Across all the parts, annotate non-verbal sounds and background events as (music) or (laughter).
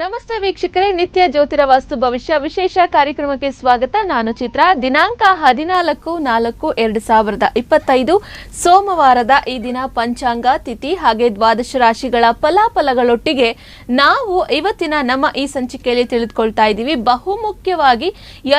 ನಮಸ್ತೆ ವೀಕ್ಷಕರೇ, ನಿತ್ಯ ಜ್ಯೋತಿರ ವಾಸ್ತು ಭವಿಷ್ಯ ವಿಶೇಷ ಕಾರ್ಯಕ್ರಮಕ್ಕೆ ಸ್ವಾಗತ. ನಾನು ಚಿತ್ರ. ದಿನಾಂಕ ಹದಿನಾಲ್ಕು ನಾಲ್ಕು ಎರಡು ಸಾವಿರದ ಇಪ್ಪತ್ತೈದು, ಸೋಮವಾರದ ಈ ದಿನ ಪಂಚಾಂಗ ತಿಥಿ ಹಾಗೆ ದ್ವಾದಶ ರಾಶಿಗಳ ಫಲಾಫಲಗಳೊಟ್ಟಿಗೆ ನಾವು ಇವತ್ತಿನ ನಮ್ಮ ಈ ಸಂಚಿಕೆಯಲ್ಲಿ ತಿಳಿದುಕೊಳ್ತಾ ಇದ್ದೀವಿ. ಬಹುಮುಖ್ಯವಾಗಿ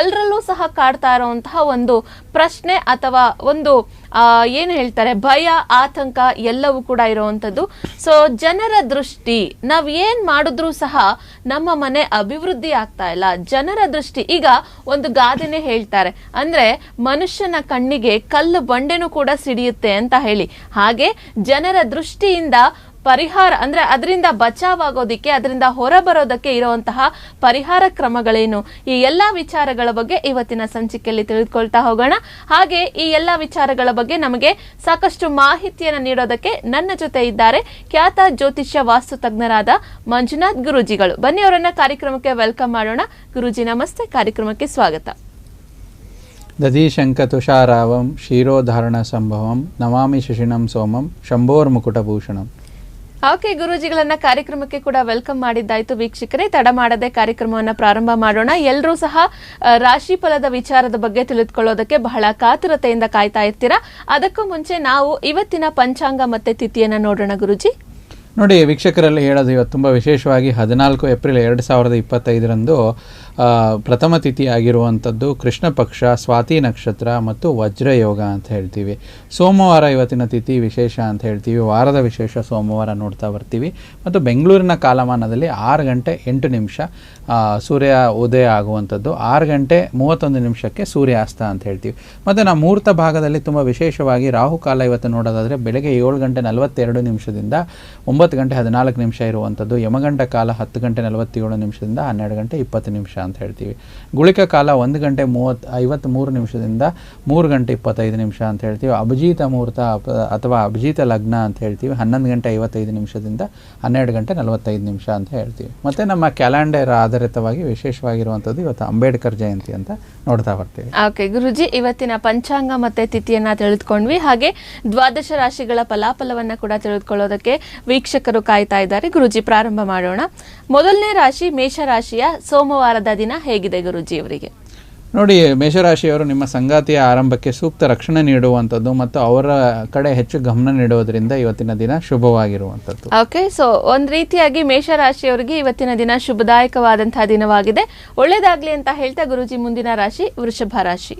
ಎಲ್ಲರಲ್ಲೂ ಸಹ ಕಾಡ್ತಾ ಇರುವಂತಹ ಒಂದು ಪ್ರಶ್ನೆ ಅಥವಾ ಒಂದು ಏನು ಹೇಳ್ತಾರೆ, ಭಯ, ಆತಂಕ ಎಲ್ಲವೂ ಕೂಡ ಇರುವಂಥದ್ದು. ಸೊ ಜನರ ದೃಷ್ಟಿ, ನಾವು ಏನು ಮಾಡಿದ್ರೂ ಸಹ ನಮ್ಮ ಮನೆ ಅಭಿವೃದ್ಧಿ ಆಗ್ತಾ ಇಲ್ಲ. ಜನರ ದೃಷ್ಟಿ, ಈಗ ಒಂದು ಗಾದೆನೆ ಹೇಳ್ತಾರೆ. ಅಂದ್ರೆ, ಮನುಷ್ಯನ ಕಣ್ಣಿಗೆ ಕಲ್ಲು ಬಂಡೆನೂ ಕೂಡ ಸಿಡಿಯುತ್ತೆ ಅಂತ ಹೇಳಿ. ಹಾಗೆ, ಜನರ ದೃಷ್ಟಿಯಿಂದ ಪರಿಹಾರ ಅಂದ್ರೆ ಅದರಿಂದ ಬಚಾವಾಗೋದಿಕ್ಕೆ, ಅದರಿಂದ ಹೊರಬರೋದಕ್ಕೆ ಇರುವಂತಹ ಪರಿಹಾರ ಕ್ರಮಗಳೇನು? ಈ ಎಲ್ಲಾ ವಿಚಾರಗಳ ಬಗ್ಗೆ ಇವತ್ತಿನ ಸಂಚಿಕೆಯಲ್ಲಿ ತಿಳಿದುಕೊಳ್ತಾ ಹೋಗೋಣ. ಹಾಗೆ ಈ ಎಲ್ಲಾ ವಿಚಾರಗಳ ಬಗ್ಗೆ ನಮಗೆ ಸಾಕಷ್ಟು ಮಾಹಿತಿಯನ್ನು ನೀಡೋದಕ್ಕೆ ನನ್ನ ಜೊತೆ ಇದ್ದಾರೆ ಖ್ಯಾತ ಜ್ಯೋತಿಷ್ಯ ವಾಸ್ತು ತಜ್ಞರಾದ ಮಂಜುನಾಥ್ ಗುರುಜಿಗಳು. ಬನ್ನಿ ಅವರನ್ನ ಕಾರ್ಯಕ್ರಮಕ್ಕೆ ವೆಲ್ಕಮ್ ಮಾಡೋಣ. ಗುರುಜಿ ನಮಸ್ತೆ, ಕಾರ್ಯಕ್ರಮಕ್ಕೆ ಸ್ವಾಗತ. ದಧೀಶಂಕತುಷಾರಾವಂ ಶಿರೋಧಾರಣ ಸಂಭವಂ, ನಮಾಮಿ ಶಿಶಿಣಂ ಸೋಮಂ, ಶಂಭೋರ್ಮುಕುಟಭೂಷಣಂ. ಓಕೆ ಗುರೂಜಿಗಳನ್ನ ಕಾರ್ಯಕ್ರಮಕ್ಕೆ ಕೂಡ ವೆಲ್ಕಮ್ ಮಾಡಿದ್ದಾಯ್ತು ವೀಕ್ಷಕರೇ. ತಡ ಮಾಡದೆ ಕಾರ್ಯಕ್ರಮವನ್ನ ಪ್ರಾರಂಭ ಮಾಡೋಣ. ಎಲ್ಲರೂ ಸಹ ರಾಶಿ ಫಲದ ವಿಚಾರದ ಬಗ್ಗೆ ತಿಳಿದುಕೊಳ್ಳೋದಕ್ಕೆ ಬಹಳ ಕಾತುರತೆಯಿಂದ ಕಾಯ್ತಾ ಇರ್ತೀರಾ? ಅದಕ್ಕೂ ಮುಂಚೆ ನಾವು ಇವತ್ತಿನ ಪಂಚಾಂಗ ಮತ್ತೆ ತಿಥಿಯನ್ನ ನೋಡೋಣ ಗುರುಜಿ. ನೋಡಿ, ವೀಕ್ಷಕರಲ್ಲಿ ಹೇಳೋದು ಇವತ್ತು ತುಂಬ ವಿಶೇಷವಾಗಿ ಹದಿನಾಲ್ಕು ಏಪ್ರಿಲ್ ಎರಡು ಸಾವಿರದ ಇಪ್ಪತ್ತೈದರಂದು ಪ್ರಥಮ ತಿಥಿ ಆಗಿರುವಂಥದ್ದು ಕೃಷ್ಣ ಪಕ್ಷ, ಸ್ವಾತಿ ನಕ್ಷತ್ರ ಮತ್ತು ವಜ್ರಯೋಗ ಅಂತ ಹೇಳ್ತೀವಿ. ಸೋಮವಾರ ಇವತ್ತಿನ ತಿಥಿ ವಿಶೇಷ ಅಂತ ಹೇಳ್ತೀವಿ. ವಾರದ ವಿಶೇಷ ಸೋಮವಾರ ನೋಡ್ತಾ ಬರ್ತೀವಿ. ಮತ್ತು ಬೆಂಗಳೂರಿನ ಕಾಲಮಾನದಲ್ಲಿ ಆರು ಗಂಟೆ ಎಂಟು ನಿಮಿಷ ಸೂರ್ಯ ಉದಯ ಆಗುವಂಥದ್ದು. ಆರು ಗಂಟೆ ಮೂವತ್ತೊಂದು ನಿಮಿಷಕ್ಕೆ ಸೂರ್ಯಾಸ್ತ ಅಂತ ಹೇಳ್ತೀವಿ. ಮತ್ತು ನಾವು ಮೂರ್ತ ಭಾಗದಲ್ಲಿ ತುಂಬ ವಿಶೇಷವಾಗಿ ರಾಹುಕಾಲ ಇವತ್ತು ನೋಡೋದಾದರೆ ಬೆಳಗ್ಗೆ ಏಳು ಗಂಟೆ ನಲವತ್ತೆರಡು ನಿಮಿಷದಿಂದ ಒಂಬತ್ತು ಗಂಟೆ ಹದಿನಾಲ್ಕು ನಿಮಿಷ ಇರುವಂಥದ್ದು. ಯಮಗಂಟ ಕಾಲ ಹತ್ತು ಗಂಟೆ ನಲವತ್ತೇಳು ನಿಮಿಷದಿಂದ ಹನ್ನೆರಡು ಗಂಟೆ ಇಪ್ಪತ್ತು ನಿಮಿಷ. ಅಂತ ಹೇಳ್ತೀವಿ. ಗುಳಿಕ ಕಾಲ ಒಂದು ಗಂಟೆ ಮೂವತ್ತು ಐವತ್ತ್ಮೂರು ನಿಮಿಷದಿಂದ ಮೂರು ಗಂಟೆ ಇಪ್ಪತ್ತೈದು ನಿಮಿಷ ಅಂತ ಹೇಳ್ತೀವಿ. ಅಭಿಜಿತ ಮುಹೂರ್ತ ಅಥವಾ ಅಭಿಜಿತ ಲಗ್ನ ಅಂತ ಹೇಳ್ತೀವಿ. ಹನ್ನೊಂದು ಗಂಟೆ ಐವತ್ತೈದು ನಿಮಿಷದಿಂದ ಹನ್ನೆರಡು ಗಂಟೆ ನಲವತ್ತೈದು ನಿಮಿಷ ಅಂತ ಹೇಳ್ತೀವಿ. ಮತ್ತು ನಮ್ಮ ಕ್ಯಾಲೆಂಡರ್ ಆಧಾರಿತವಾಗಿ ವಿಶೇಷವಾಗಿರುವಂಥದ್ದು ಇವತ್ತು ಅಂಬೇಡ್ಕರ್ ಜಯಂತಿ ಅಂತ ನೋಡ್ತಾ ಬರ್ತೀವಿ. ಓಕೆ ಗುರುಜಿ, ಇವತ್ತಿನ ಪಂಚಾಂಗ ಮತ್ತೆ ತಿಥಿಯನ್ನು ತಿಳಿದುಕೊಂಡ್ವಿ. ಹಾಗೆ ದ್ವಾದಶ ರಾಶಿಗಳ ಫಲಾಫಲವನ್ನು ಕೂಡ ತಿಳಿದುಕೊಳ್ಳೋದಕ್ಕೆ ವೀಕ್ಷಕರು ಕಾಯ್ತಾ ಇದ್ದಾರೆ. ಗುರುಜಿ, ಪ್ರಾರಂಭ ಮಾಡೋಣ. ಮೊದಲನೇ ರಾಶಿ ಮೇಷರಾಶಿಯ ಸೋಮವಾರದ ದಿನ ಹೇಗಿದೆ ಗುರುಜಿ ಅವರಿಗೆ ನೋಡಿ ಮೇಷರಾಶಿಯವರು ನಿಮ್ಮ ಸಂಗಾತಿಯ ಆರಂಭಕ್ಕೆ ಸೂಕ್ತ ರಕ್ಷಣೆ ನೀಡುವಂಥದ್ದು ಮತ್ತು ಅವರ ಕಡೆ ಹೆಚ್ಚು ಗಮನ ನೀಡುವುದರಿಂದ ಇವತ್ತಿನ ದಿನ ಶುಭವಾಗಿರುವಂಥದ್ದು. ಓಕೆ ಸೊ ಒಂದು ರೀತಿಯಾಗಿ ಮೇಷರಾಶಿಯವರಿಗೆ ಇವತ್ತಿನ ದಿನ ಶುಭದಾಯಕವಾದಂತಹ ದಿನವಾಗಿದೆ. ಒಳ್ಳೇದಾಗ್ಲಿ ಅಂತ ಹೇಳ್ತಾ ಗುರುಜಿ ಮುಂದಿನ ರಾಶಿ ವೃಷಭ ರಾಶಿ.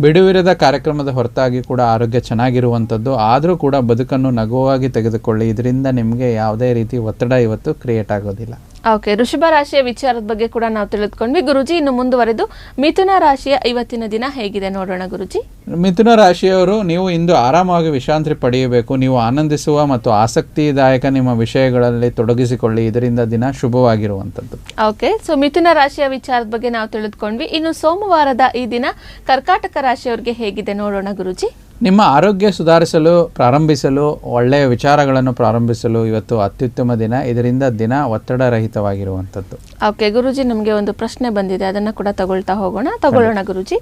ಬಿಡುವಿರದ ಕಾರ್ಯಕ್ರಮದ ಹೊರತಾಗಿ ಕೂಡ ಆರೋಗ್ಯ ಚೆನ್ನಾಗಿರುವಂಥದ್ದು. ಆದರೂ ಕೂಡ ಬದುಕನ್ನು ನಗುವಾಗಿ ತೆಗೆದುಕೊಳ್ಳಿ. ಇದರಿಂದ ನಿಮಗೆ ಯಾವುದೇ ರೀತಿ ಒತ್ತಡ ಇವತ್ತು ಕ್ರಿಯೇಟ್ ಆಗೋದಿಲ್ಲ. ಓಕೆ ವೃಷಭ ರಾಶಿಯ ವಿಚಾರದ ಬಗ್ಗೆ ಕೂಡ ನಾವು ತಿಳಿದುಕೊಂಡ್ವಿ. ಗುರುಜಿ ಇನ್ನು ಮುಂದುವರೆದು ಮಿಥುನ ರಾಶಿಯ ಇವತ್ತಿನ ದಿನ ಹೇಗಿದೆ ನೋಡೋಣ ಗುರುಜಿ? ಮಿಥುನ ರಾಶಿಯವರು ನೀವು ಇಂದು ಆರಾಮವಾಗಿ ವಿಶ್ರಾಂತಿ ಪಡೆಯಬೇಕು. ನೀವು ಆನಂದಿಸುವ ಮತ್ತು ಆಸಕ್ತಿದಾಯಕ ನಿಮ್ಮ ವಿಷಯಗಳಲ್ಲಿ ತೊಡಗಿಸಿಕೊಳ್ಳಿ. ಇದರಿಂದ ದಿನ ಶುಭವಾಗಿರುವಂಥದ್ದು. ಓಕೆ ಸೊ ಮಿಥುನ ರಾಶಿಯ ವಿಚಾರದ ಬಗ್ಗೆ ನಾವು ತಿಳಿದುಕೊಂಡ್ವಿ. ಇನ್ನು ಸೋಮವಾರದ ಈ ದಿನ ಕರ್ಕಾಟಕ ರಾಶಿಯವರಿಗೆ ಹೇಗಿದೆ ನೋಡೋಣ ಗುರುಜಿ? ನಿಮ್ಮ ಆರೋಗ್ಯ ಸುಧಾರಿಸಲು ಪ್ರಾರಂಭಿಸಲು ಒಳ್ಳೆಯ ವಿಚಾರಗಳನ್ನು ಪ್ರಾರಂಭಿಸಲು ಇವತ್ತು ಅತ್ಯುತ್ತಮ ದಿನ. ಇದರಿಂದ ದಿನ ಒತ್ತಡ ಒತ್ತಡರಹಿತವಾಗಿರುವಂಥದ್ದು ಓಕೆ ಗುರುಜಿ ನಮಗೆ ಒಂದು ಪ್ರಶ್ನೆ ಬಂದಿದೆ. ಅದನ್ನ ಕೂಡ ತಗೊಳ್ತಾ ಹೋಗೋಣ. ತಗೊಳ್ಳೋಣ ಗುರುಜಿ.